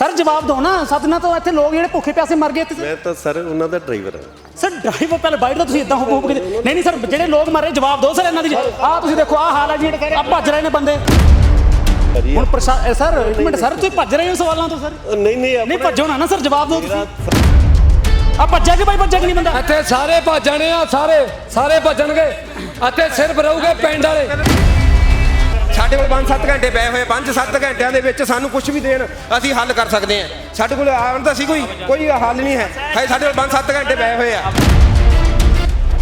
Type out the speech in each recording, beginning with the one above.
Sir ਜਵਾਬ ਦਿਓ ਨਾ। ਸਦਨਾ ਤੋਂ ਇੱਥੇ ਲੋਕ ਜਿਹੜੇ ਭੁੱਖੇ ਪਿਆਸੇ ਮਰ ਗਏ ਇੱਥੇ ਮੈਂ ਤਾਂ ਸਰ ਉਹਨਾਂ ਦਾ ਡਰਾਈਵਰ ਹਾਂ। ਸਰ ਡਰਾਈਵਰ ਪਹਿਲੇ ਬਾਈਟ ਦਾ ਤੁਸੀਂ ਇਦਾਂ ਹੋ ਹੋ ਕੇ ਨਹੀਂ ਨਹੀਂ ਸਰ ਜਿਹੜੇ ਲੋਕ ਮਰ ਜਵਾਬ ਦਿਓ ਸਰ ਇਹਨਾਂ ਦੀ। ਆਹ ਤੁਸੀਂ ਦੇਖੋ ਆਹ ਹਾਲ ਹੈ ਜਿਹੜੇ ਕਹਿ ਰਹੇ ਆ ਭੱਜ ਰਹੇ ਨੇ ਬੰਦੇ। ਹੁਣ ਪ੍ਰਸ਼ਾ ਇਹ ਸਰ ਇੱਕ ਮਿੰਟ ਸਰ ਤੁਸੀਂ ਭੱਜ ਰਹੇ ਹੋ ਸਵਾਲਾਂ ਤੋਂ ਸਰ? ਨਹੀਂ ਨਹੀਂ ਨਹੀਂ ਭੱਜੋ ਨਾ ਨਾ ਸਰ ਜਵਾਬ ਦਿਓ ਤੁਸੀਂ। ਆ ਭੱਜਿਆ ਕਿ ਬਾਈ ਭੱਜਿਆ ਕਿ ਨਹੀਂ ਬੰਦਾ? ਇੱਥੇ ਸਾਰੇ ਭੱਜਣੇ ਆ ਸਾਰੇ ਸਾਰੇ ਭੱਜਣਗੇ। ਇੱਥੇ ਸਿਰਫ ਰਹੂਗੇ ਪਿੰਡ ਵਾਲੇ। ਸਾਡੇ ਕੋਲ 5-7 ਘੰਟੇ ਪਏ ਹੋਏ 5-7 ਘੰਟਿਆਂ ਦੇ ਵਿੱਚ ਸਾਨੂੰ ਕੁਝ ਵੀ ਦੇਣ, ਅਸੀਂ ਹੱਲ ਕਰ ਸਕਦੇ ਹਾਂ। ਸਾਡੇ ਕੋਲ ਆਉਣ ਦਾ ਸੀ ਕੋਈ ਕੋਈ ਹੱਲ ਨਹੀਂ ਹੈ। ਹਾਏ, ਸਾਡੇ ਕੋਲ 5-7 ਘੰਟੇ ਪਏ ਹੋਏ ਆ।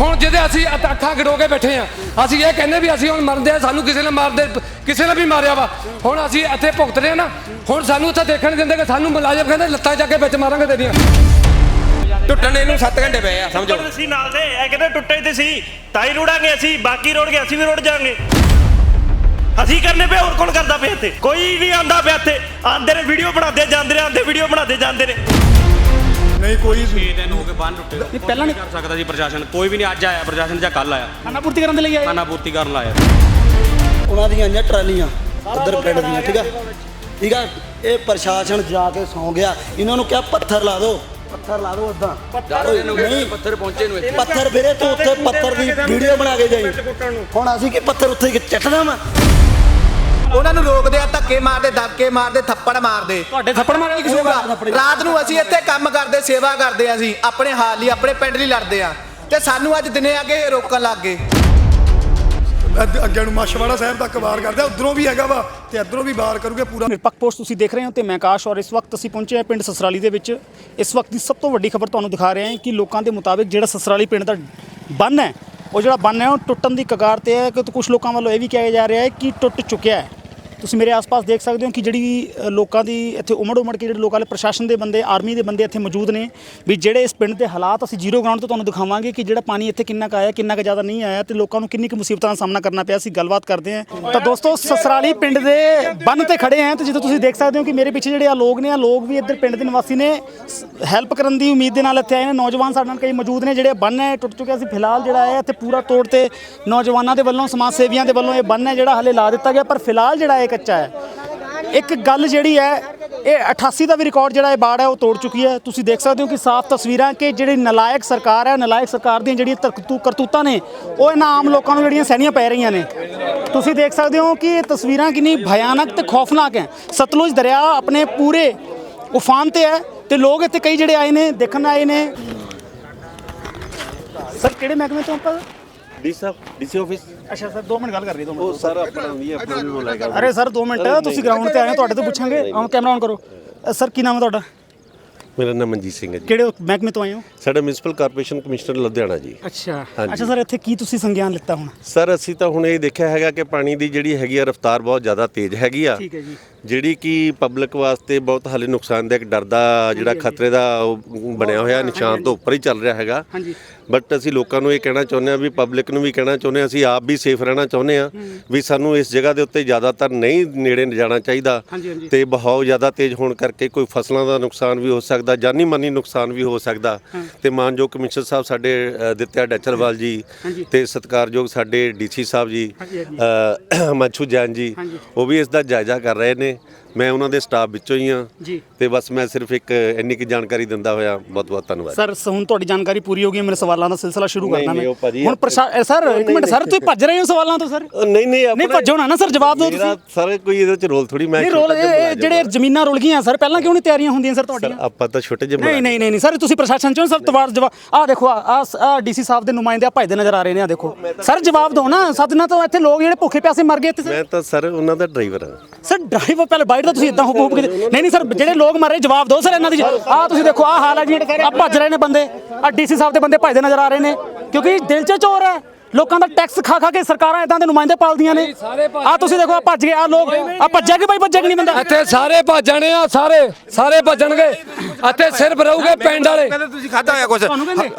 ਹੁਣ ਜਿਹਦੇ ਅਸੀਂ ਅੱਖਾਂ ਗੜੋ ਕੇ ਬੈਠੇ ਆ ਅਸੀਂ ਇਹ ਕਹਿੰਦੇ ਵੀ ਅਸੀਂ ਹੁਣ ਮਰਦੇ ਆ ਸਾਨੂੰ ਕਿਸੇ ਨੇ ਮਾਰਦੇ, ਕਿਸੇ ਨੇ ਵੀ ਮਾਰਿਆ ਵਾ। ਹੁਣ ਅਸੀਂ ਇੱਥੇ ਭੁਗਤ ਰਹੇ ਆ ਨਾ, ਹੁਣ ਸਾਨੂੰ ਇੱਥੇ ਦੇਖਣ ਦਿੰਦੇ ਕਿ ਸਾਨੂੰ ਮੁਲਾਜ਼ਮ ਕਹਿੰਦੇ ਲੱਤਾਂ ਚੱਕ ਕੇ ਵਿੱਚ ਮਾਰਾਂਗੇ ਤੇਰੀਆਂ। ਟੁੱਟਣ ਨੂੰ 7 ਘੰਟੇ ਪਏ ਆ, ਸਮਝੋ। ਅਸੀਂ ਨਾਲ ਦੇ, ਇਹ ਕਹਿੰਦੇ ਟੁੱਟੇ ਤੇ ਸੀ ਤਾਂ ਹੀ ਰੁੜਾਂਗੇ ਅਸੀਂ, ਬਾਕੀ ਰੁੜ ਗਏ, ਅਸੀਂ ਵੀ ਰੁੜ ਜਾਾਂਗੇ ਅਸੀਂ ਕਰਨੇ ਪਏ ਹੋਰ ਕੌਣ ਕਰਦਾ ਪਿਆ ਇੱਥੇ? ਕੋਈ ਨਹੀਂ ਆਂਦਾ ਪਿਆ ਇੱਥੇ। ਆਂਦੇ ਨੇ ਵੀਡੀਓ ਬਣਾਉਂਦੇ ਜਾਂਦੇ ਨੇ ਆਂਦੇ ਵੀਡੀਓ ਬਣਾਉਂਦੇ ਜਾਂਦੇ ਨੇ। ਨਹੀਂ ਕੋਈ ਛੇ ਦਿਨ ਹੋ ਗਏ ਬੰਨ ਟੁੱਟੇ। ਨਹੀਂ ਪਹਿਲਾਂ ਨਹੀਂ ਕਰ ਸਕਦਾ ਸੀ ਪ੍ਰਸ਼ਾਸਨ। ਕੋਈ ਵੀ ਨਹੀਂ ਅੱਜ ਆਇਆ ਪ੍ਰਸ਼ਾਸਨ ਜਾਂ ਕੱਲ ਆਇਆ। ਖਾਣਾ ਪੂਰਤੀ ਕਰਨ ਦੇ ਲਈ ਆਏ। ਖਾਣਾ ਪੂਰਤੀ ਕਰਨ ਲਾਇਆ। ਉਹਨਾਂ ਦੀਆਂ ਆਈਆਂ ਟਰਾਲੀਆਂ ਉਧਰ ਪਿੰਡ ਦੀਆਂ ਠੀਕ ਆ? ਠੀਕ ਆ? ਇਹ ਪ੍ਰਸ਼ਾਸਨ ਜਾ ਕੇ ਸੌਂ ਗਿਆ। ਇਹਨਾਂ ਨੂੰ ਕਿਹਾ ਪੱਥਰ ਲਾ ਦਿਓ। ਪੱਥਰ ਲਾ ਦਿਓ ਉਦਾਂ ਨਹੀਂ। ਪੱਥਰ ਪਹੁੰਚੇ ਨੂੰ ਇੱਥੇ। ਪੱਥਰ ਵੀਰੇ ਤੂੰ ਉੱਥੇ ਪੱਥਰ ਦੀ ਵੀਡੀਓ ਬਣਾ ਕੇ ਜਾਈ। ਹੁਣ ਅਸੀਂ ਕੀ ਪੱਥਰ ਉੱਥੇ ਕਿ ਚੱਟਣਾ ਵਾ? ਉਹਨਾਂ ਨੂੰ ਰੋਕਦੇ ਆ ਧੱਕੇ ਮਾਰਦੇ ਦਬਕੇ ਮਾਰਦੇ ਥੱਪੜ ਮਾਰਦੇ। ਤੁਹਾਡੇ ਥੱਪੜ ਮਾਰੇ ਕਿਸੇ ਪੂਰਾ। ਰਾਤ ਨੂੰ ਅਸੀਂ ਇੱਥੇ ਕੰਮ ਕਰਦੇ ਸੇਵਾ ਕਰਦੇ ਆ ਅਸੀਂ ਆਪਣੇ ਹਾਲ ਲਈ ਆਪਣੇ ਪਿੰਡ ਲਈ ਲੜਦੇ ਆ। ਤੇ ਸਾਨੂੰ ਅੱਜ ਦਿਨੇ ਆ ਕੇ ਰੋਕਣ ਲੱਗ ਗਏ। ਅੱਧ- ਅੱਗੇ ਨੂੰ ਮਾਸ਼ਵਾੜਾ ਸਾਹਿਬ ਤੱਕ ਵਾਰ ਕਰਦੇ ਉਧਰੋਂ ਵੀ ਹੈਗਾ ਵਾ ਤੇ ਇਧਰੋਂ ਵੀ ਵਾਰ ਕਰੂਗੇ ਪੂਰਾ। ਨਿਰਪੱਖ ਪੋਸਟ ਤੁਸੀਂ ਦੇਖ ਰਹੇ ਹੋ ਤੇ ਮੈਂ ਆਕਾਸ਼ ਔਰ ਇਸ ਵਕਤ ਅਸੀਂ ਪਹੁੰਚੇ ਹਾਂ ਪਿੰਡ ਸਸਰਾਲੀ ਦੇ ਵਿੱਚ। ਇਸ ਵਕਤ ਦੀ ਸਭ ਤੋਂ ਵੱਡੀ ਖਬਰ ਤੁਹਾਨੂੰ ਦਿਖਾ ਰਹੇ ਹਾਂ ਕਿ ਲੋਕਾਂ ਦੇ ਮੁਤਾਬਿਕ ਜਿਹੜਾ ਸਸਰਾਲੀ ਪਿੰਡ ਦਾ ਬੰਨ ਹੈ ਉਹ ਜਿਹੜਾ ਬੰਨ ਹੈ ਉਹ ਟੁੱਟਣ ਦੀ ਕਗਾਰ ਤੇ ਹੈ ਕਿ ਕੁਝ ਲੋਕਾਂ ਵੱਲੋਂ ਇਹ ਵੀ ਕਿਹਾ ਜਾ ਰਿਹਾ ਹੈ ਕਿ ਟੁੱਟ ਚੁੱਕਿਆ ਹੈ। ਤੁਸੀਂ ਮੇਰੇ ਆਸ-ਪਾਸ ਦੇਖ ਸਕਦੇ ਹੋ ਕਿ ਜਿਹੜੀ ਲੋਕਾਂ ਦੀ ਇੱਥੇ ਉਮੜ ਉਮੜ ਕੇ ਜਿਹੜੇ ਲੋਕਾਂ ਦੇ ਪ੍ਰਸ਼ਾਸਨ ਦੇ ਬੰਦੇ, ਆਰਮੀ ਦੇ ਬੰਦੇ ਇੱਥੇ ਮੌਜੂਦ ਨੇ, ਵੀ ਜਿਹੜੇ ਇਸ ਪਿੰਡ ਦੇ ਹਾਲਾਤ ਅਸੀਂ ਜ਼ੀਰੋ ਗਰਾਊਂਡ ਤੋਂ ਤੁਹਾਨੂੰ ਦਿਖਾਵਾਂਗੇ ਕਿ ਜਿਹੜਾ ਪਾਣੀ ਇੱਥੇ ਕਿੰਨਾ ਕੁ ਆਇਆ, ਕਿੰਨਾ ਕੁ ਜ਼ਿਆਦਾ ਨਹੀਂ ਆਇਆ ਤੇ ਲੋਕਾਂ ਨੂੰ ਕਿੰਨੀ ਕੁ ਮੁਸੀਬਤਾਂ ਦਾ ਸਾਹਮਣਾ ਕਰਨਾ ਪਿਆ ਅਸੀਂ ਗੱਲਬਾਤ ਕਰਦੇ ਹਾਂ। ਤਾਂ ਦੋਸਤੋ, ਸਸਰਾਲੀ ਪਿੰਡ ਦੇ ਬੰਨ ਤੇ ਖੜੇ ਹਾਂ ਤੇ ਜਿੱਥੇ ਤੁਸੀਂ ਦੇਖ ਸਕਦੇ ਹੋ ਕਿ ਮੇਰੇ ਪਿੱਛੇ ਜਿਹੜੇ ਆ ਲੋਕ ਨੇ, ਆ ਲੋਕ ਵੀ ਇੱਧਰ ਪਿੰਡ ਦੇ ਨਿਵਾਸੀ ਨੇ ਹੈਲਪ ਕਰਨ ਦੀ ਉਮੀਦ ਦੇ ਨਾਲ ਇੱਥੇ ਆਏ ਨੇ, ਨੌਜਵਾਨ ਸਾਡੇ ਨਾਲ ਕਈ ਮੌਜੂਦ ਨੇ, ਜਿਹੜੇ ਬੰਨ ਹੈ, ਟੁੱਟ ਚੁੱਕਿਆ ਸੀ, ਫਿਲਹਾਲ ਜਿਹੜਾ ਹੈ ਇੱਥੇ ਪੂਰਾ ਤੋੜ ਤੇ ਨੌਜਵਾਨਾਂ ਦੇ ਵੱਲੋਂ, ਸਮਾਜ ਸੇਵੀਆਂ ਦੇ ਵੱਲੋਂ ਇਹ ਬੰਨ ਹੈ, ਜਿਹੜਾ ਹਲੇ ਲਾ ਦਿੱਤਾ ਗਿਆ, ਪਰ ਫਿਲਹਾਲ ਜਿਹੜਾ ਹੈ ਕੱਚਾ ਹੈ। ਇੱਕ ਗੱਲ ਜਿਹੜੀ ਹੈ, ਇਹ 88 ਦਾ ਵੀ ਰਿਕਾਰਡ ਜਿਹੜਾ ਇਹ ਬਾੜ ਹੈ, ਉਹ ਤੋੜ ਚੁੱਕੀ ਹੈ। ਤੁਸੀਂ ਦੇਖ ਸਕਦੇ ਹੋ ਕਿ ਸਾਫ਼ ਤਸਵੀਰਾਂ ਕਿ ਜਿਹੜੀ ਨਲਾਇਕ ਸਰਕਾਰ ਹੈ, ਨਲਾਇਕ ਸਰਕਾਰ ਦੀਆਂ ਜਿਹੜੀਆਂ ਕਰਤੂਤਾਂ ਨੇ, ਉਹ ਇਹਨਾਂ ਆਮ ਲੋਕਾਂ ਨੂੰ ਜਿਹੜੀਆਂ ਸਹਿਣੀਆਂ ਪੈ ਰਹੀਆਂ ਨੇ। ਤੁਸੀਂ ਦੇਖ ਸਕਦੇ ਹੋ ਕਿ ਇਹ ਤਸਵੀਰਾਂ ਕਿੰਨੀ ਭਿਆਨਕ ਤੇ ਖੌਫਨਾਕ ਹੈ। ਸਤਲੁਜ ਦਰਿਆ ਆਪਣੇ ਪੂਰੇ ਉਫਾਨ ਤੇ ਹੈ ਤੇ ਲੋਕ ਇੱਥੇ ਕਈ ਜਿਹੜੇ ਆਏ ਨੇ, ਦੇਖਣ ਆਏ ਨੇ। ਸਰ, ਕਿਹੜੇ ਮਹਿਕਮੇ ਤੋਂ ਆਪਾਂ ਡੀ ਸਾਹਿਬ ਡੀਸੀ ਆਫਿਸ? ਅੱਛਾ ਸਰ 2 ਮਿੰਟ ਗੱਲ ਕਰ ਰਹੀ 2 ਮਿੰਟ। ਉਹ ਸਰ ਆਪਣਾ ਵੀ ਆਪਣਾ ਵੀ ਬੋਲੇਗਾ ਅਰੇ ਸਰ 2 ਮਿੰਟ ਤੁਸੀਂ ਗਰਾਊਂਡ ਤੇ ਆਏ ਹੋ ਤੁਹਾਡੇ ਤੋਂ ਪੁੱਛਾਂਗੇ। ਆਨ ਕੈਮਰਾ ਆਨ ਕਰੋ। ਅ, ਸਰ ਕੀ ਨਾਮ ਹੈ ਤੁਹਾਡਾ? ਮੇਰਾ ਨਾਮ ਮਨਜੀਤ ਸਿੰਘ ਹੈ ਜੀ। ਕਿਹੜੇ ਮਹਿਕਮੇ ਤੋਂ ਆਏ ਹੋ? ਸਾਡਾ ਮਿਊਨਿਸਪਲ ਕਾਰਪੋਰੇਸ਼ਨ ਕਮਿਸ਼ਨਰ ਲੁਧਿਆਣਾ ਜੀ। ਅੱਛਾ। ਹਾਂਜੀ। ਅੱਛਾ ਸਰ ਇੱਥੇ ਕੀ ਤੁਸੀਂ ਸੰਗਿਆਨ ਲਿੱਤਾ ਹੁਣ? ਸਰ ਅਸੀਂ ਤਾਂ ਹੁਣ ਇਹ ਦੇਖਿਆ ਹੈਗਾ ਕਿ ਪਾਣੀ ਦੀ ਜਿਹੜੀ ਹੈਗੀ ਆ ਰਫ਼ਤਾਰ ਬਹੁਤ ਜ਼ਿਆਦਾ ਤੇਜ਼ ਹੈਗੀ ਆ। ਠੀਕ ਹੈ ਜੀ। ਜਿਹੜੀ ਕਿ ਪਬਲਿਕ ਵਾਸਤੇ ਬਹੁਤ ਹਾਲੇ ਨੁਕਸਾਨਦਾਇਕ ਡਰ ਦਾ ਜਿਹੜਾ ਖਤਰੇ ਦਾ ਉਹ ਬਣਿਆ ਹੋਇਆ ਨਿਸ਼ਾਨ ਤੋਂ ਉੱਪਰ ਹੀ ਚੱਲ ਰਿਹਾ ਹੈਗਾ। ਹਾਂਜੀ। ਬਟ ਅਸੀਂ ਲੋਕਾਂ ਨੂੰ ਇਹ ਕਹਿਣਾ ਚਾਹੁੰਦੇ ਆ ਵੀ ਪਬਲਿਕ ਨੂੰ ਵੀ ਕਹਿਣਾ ਚਾਹੁੰਦੇ ਆ ਅਸੀਂ ਆਪ ਵੀ ਸੇਫ ਰਹਿਣਾ ਚਾਹੁੰਦੇ ਆ ਵੀ ਸਾਨੂੰ ਇਸ ਜਗ੍ਹਾ ਦੇ ਉੱਤੇ ਜ਼ਿਆਦਾਤਰ ਨਹੀਂ ਨੇੜੇ ਜਾਣਾ ਚਾਹੀਦਾ ਹਾਂਜੀ, ਹਾਂਜੀ। ਤੇ ਬਹਾਓ ਜ਼ਿਆਦਾ ਤੇਜ਼ ਹੋਣ ਕਰਕੇ ਕੋਈ ਫਸਲਾਂ ਦਾ ਨੁਕਸਾਨ ਵੀ ਹੋ ਸਕਦਾ ਜਾਨੀ ਮਾਨੀ ਨੁਕਸਾਨ ਵੀ ਹੋ ਸਕਦਾ ਤੇ ਮਾਨਯੋਗ ਕਮਿਸ਼ਨਰ ਸਾਹਿਬ ਸਾਡੇ ਦਿੱਤਿਆ ਡੱਚਲਵਾਲ ਜੀ। ਤੇ ਸਤਿਕਾਰਯੋਗ ਸਾਡੇ ਡੀਸੀ ਸਾਹਿਬ ਜੀ ਮੱਛੂ ਜੈਨ ਜੀ। ਉਹ ਵੀ ਇਸ ਦਾ ਜਾਇਜ਼ਾ ਕਰ ਰਹੇ ਨੇ ਮੈਂ ਉਹਨਾਂ ਦੇ ਸਟਾਫ ਵਿੱਚੋਂ ਹੀ ਆ ਜੀ। ਤੇ ਬਸ ਮੈਂ ਸਿਰਫ ਇੱਕ ਇੰਨੀ ਕੀ ਜਾਣਕਾਰੀ ਦਿੰਦਾ ਹੋਇਆ। ਬਹੁਤ ਬਹੁਤ ਧੰਨਵਾਦ। ਸਰ ਹੁਣ ਤੁਹਾਡੀ ਜਾਣਕਾਰੀ ਪੂਰੀ ਹੋ ਗਈ ਮੇਰੇ ਸਵਾਲਾਂ ਦਾ ਸਿਲਸਿਲਾ ਸ਼ੁਰੂ ਕਰਨਾ ਮੈਂ। ਹੁਣ ਸਰ ਇੱਕ ਮਿੰਟ ਸਰ ਤੁਸੀਂ ਭੱਜ ਰਹੇ ਹੋ ਸਵਾਲਾਂ ਤੋਂ ਸਰ? ਨਹੀਂ ਨਹੀਂ ਨਹੀਂ ਭੱਜੋ ਨਾ ਸਰ ਜਵਾਬ ਦਿਓ ਤੁਸੀਂ। ਸਰ ਕੋਈ ਇਹਦੇ ਚ ਰੋਲ ਥੋੜੀ ਮੈਂ ਨਹੀਂ ਰੋਲ ਜਿਹੜੇ। ਜ਼ਮੀਨਾਂ ਰੁਲ ਗਈਆਂ ਸਰ ਪਹਿਲਾਂ ਕਿਉਂ ਨਹੀਂ ਤਿਆਰੀਆਂ ਹੁੰਦੀਆਂ ਸਰ ਤੁਹਾਡੀਆਂ? ਆਪਾਂ ਤਾਂ ਛੋਟੇ ਜਿਹੇ ਨਹੀਂ ਨਹੀਂ ਨਹੀਂ ਸਰ ਤੁਸੀਂ ਪ੍ਰਸ਼ਾਸਨ ਚੋਂ ਸਰ ਤਵਾਰ ਜਵਾਬ ਆ ਦੇਖੋ ਆ ਆ ਡੀਸੀ ਸਾਹਿਬ ਦੇ ਨੁਮਾਇੰਦੇ ਆ ਭਜਦੇ ਨਜ਼ਰ ਆ ਰਹੇ ਨੇ ਆ ਦੇਖੋ। ਸਰ ਜਵਾਬ ਦਿਓ ਨਾ ਸਦਨਾ ਤੋਂ ਇੱਥੇ ਲੋਕ ਜਿਹੜੇ ਭੁੱਖੇ ਪਿਆਸੇ ਮਰ ਗਏ ਇੱਥੇ ਮੈਂ ਤਾਂ ਸਰ ਉਹਨਾਂ ਦਾ ਡਰਾਈਵਰ ਹਾਂ। ਸਰ ਡਰਾਈਵਰ ਪਹਿਲੇ ਬਾਈਟ ਦਾ ਤੁਸੀਂ ਇਦਾਂ ਹੋ ਹੋ ਨਹੀਂ ਨਹੀਂ, ਸਰ, ਜਿਹੜੇ ਲੋਕ ਮਾਰੇ ਜਵਾਬ ਦਿਓ, ਸਰ, ਇਹਨਾਂ ਦੀ ਆਹ ਤੁਸੀਂ ਦੇਖੋ, ਆਹ ਹਾਲ ਹੈ ਜਿਹੜੇ ਆ ਭੱਜ ਰਹੇ ਨੇ ਬੰਦੇ। ਆ ਡੀਸੀ ਸਾਹਿਬ ਦੇ ਬੰਦੇ ਭੱਜਦੇ ਨਜ਼ਰ ਆ ਰਹੇ ਨੇ। ਕਿਉਂਕਿ ਦਿਲ 'ਚ ਚੋਰ ਹੈ। ਲੋਕਾਂ ਦਾ ਟੈਕਸ ਖਾ ਖਾ ਕੇ ਸਰਕਾਰਾਂ ਇਦਾਂ ਦੇ ਨੁਮਾਇੰਦੇ ਪਾਲਦੀਆਂ ਨੇ। ਆ ਤੁਸੀਂ ਦੇਖੋ ਆ ਭੱਜ ਗਏ ਆ ਲੋਕ ਆ ਭੱਜਿਆ ਕਿ ਬਾਈ ਭੱਜਿਆ ਕਿ ਨਹੀਂ ਬੰਦਾ? ਇੱਥੇ ਸਾਰੇ ਭੱਜਣੇ ਆ ਸਾਰੇ ਸਾਰੇ ਭੱਜਣਗੇ। ਇੱਥੇ ਸਿਰਫ ਰਹੂਗੇ ਪਿੰਡ ਵਾਲੇ। ਕਹਿੰਦੇ ਤੁਸੀਂ ਖਾਦਾ ਹੋਇਆ ਕੁਝ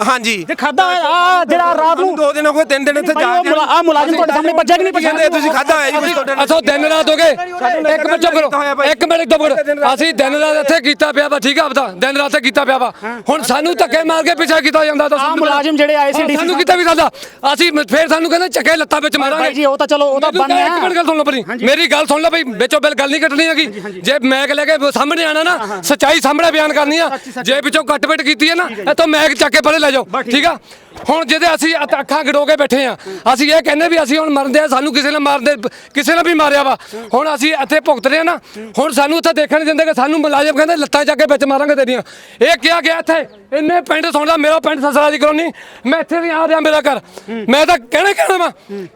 ਹਾਂਜੀ। ਜੇ ਖਾਦਾ ਆ ਜਿਹੜਾ ਰਾਤ ਨੂੰ ਦੋ ਦਿਨ ਹੋ ਗਏ ਤਿੰਨ ਦਿਨ ਇੱਥੇ ਜਾ ਕੇ। ਆ ਮੁਲਾਜ਼ਮ ਤੁਹਾਡੇ ਸਾਹਮਣੇ ਭੱਜਿਆ ਕਿ ਨਹੀਂ ਭੱਜਿਆ? ਤੁਸੀਂ ਖਾਦਾ ਹੋਇਆ ਜੀ ਤੁਹਾਡੇ ਅਸੋ ਦਿਨ ਰਾਤ ਹੋ ਗਏ। ਇੱਕ ਮਿੰਟ ਚੁੱਪ ਕਰੋ। ਇੱਕ ਮਿੰਟ ਚੁੱਪ ਕਰੋ। ਅਸੀਂ ਦਿਨ ਰਾਤ ਇੱਥੇ ਕੀਤਾ ਪਿਆ ਵਾ ਠੀਕ ਆ ਬਤਾ ਦਿਨ ਰਾਤ ਤੇ ਕੀਤਾ ਪਿਆ ਵਾ। ਹੁਣ ਸਾਨੂੰ ਧੱਕੇ ਮਾਰ ਕੇ ਪਿੱਛੇ ਕੀਤਾ ਜਾਂਦਾ ਤਾਂ ਮੁਲਾਜ਼ਮ ਜਿਹੜੇ ਆਏ ਸੀ ਸਾਨੂੰ ਕੀਤਾ ਵੀ ਜਾਂਦਾ। ਅਸੀਂ ਮੈਂ- ਫਿਰ ਸਾਨੂੰ ਕਹਿੰਦੇ ਚੱਕੇ ਲੱਤਾਂ ਵਿੱਚ ਮਾਰਾਂਗੇ। ਜੀ, ਉਹ ਤਾਂ ਚਲੋ, ਉਹ ਤਾਂ ਮੈਨੂੰ ਬੰਨ। ਇੱਕ ਮਿੰਟ ਗੱਲ ਸੁਣ ਲਓ ਆਪਣੀ ਮੇਰੀ ਗੱਲ ਸੁਣ ਲਓ ਬਈ ਵਿੱਚੋਂ ਬਿਲ ਗੱਲ ਨਹੀਂ ਕੱਟਣੀ ਹੈਗੀ। ਜੇ ਮੈਕ ਲੈ ਕੇ ਸਾਹਮਣੇ ਆਣਾ ਨਾ ਸੱਚਾਈ ਸਾਹਮਣੇ ਬਿਆਨ ਕਰਨੀ ਆ। ਜੇ ਵਿੱਚੋਂ ਕੱਟ-ਪਿੱਟ ਕੀਤੀ ਹੈ ਨਾ ਤਾਂ ਮੈਕ ਚੱਕ ਕੇ ਪਰੇ ਲੈ ਜਾਓ। ਠੀਕ ਆ? ਹੁਣ ਜਿਹਦੇ ਅਸੀਂ ਅੱਖ- ਅੱਖਾਂ ਗੜੋ ਕੇ ਬੈਠੇ ਆ ਅਸੀਂ ਇਹ ਕਹਿੰਦੇ ਵੀ ਅਸੀਂ ਹੁਣ ਮਰਦੇ ਆ ਸਾਨੂੰ ਕਿਸੇ ਨੇ ਮਾਰਦੇ ਕਿਸੇ ਨੇ ਵੀ ਮਾਰਿਆ ਵਾ। ਹੁਣ ਅਸੀਂ ਇੱਥੇ ਭੁਗਤ ਰਹੇ ਆ ਨਾ ਹੁਣ ਸਾਨੂੰ ਇੱਥੇ ਦੇਖਣ ਨਹੀਂ ਦਿੰਦੇ ਕਿ ਸਾਨੂੰ ਮੁਲਾਜ਼ਮ ਕਹਿੰਦੇ ਲੱਤਾਂ ਚੱਕ ਕੇ ਵਿੱਚ ਮਾਰਾਂਗੇ ਤੇਰੀਆਂ। ਇਹ ਕਿਹਾ ਗਿਆ ਇੱਥੇ? ਇੰਨੇ ਪਿੰਡ ਸੁਣਦਾ ਮੇਰਾ ਪਿੰਡ ਸਸਰਾ ਦੀ ਕਲੋਨੀ ਮੈਂ ਇੱਥੇ ਵੀ ਆ ਰਿਹਾ ਮੇਰਾ ਘਰ। ਮੈਂ ਤਾਂ ਕਹਿਣਾ ਕਹਿਣਾ ਵਾ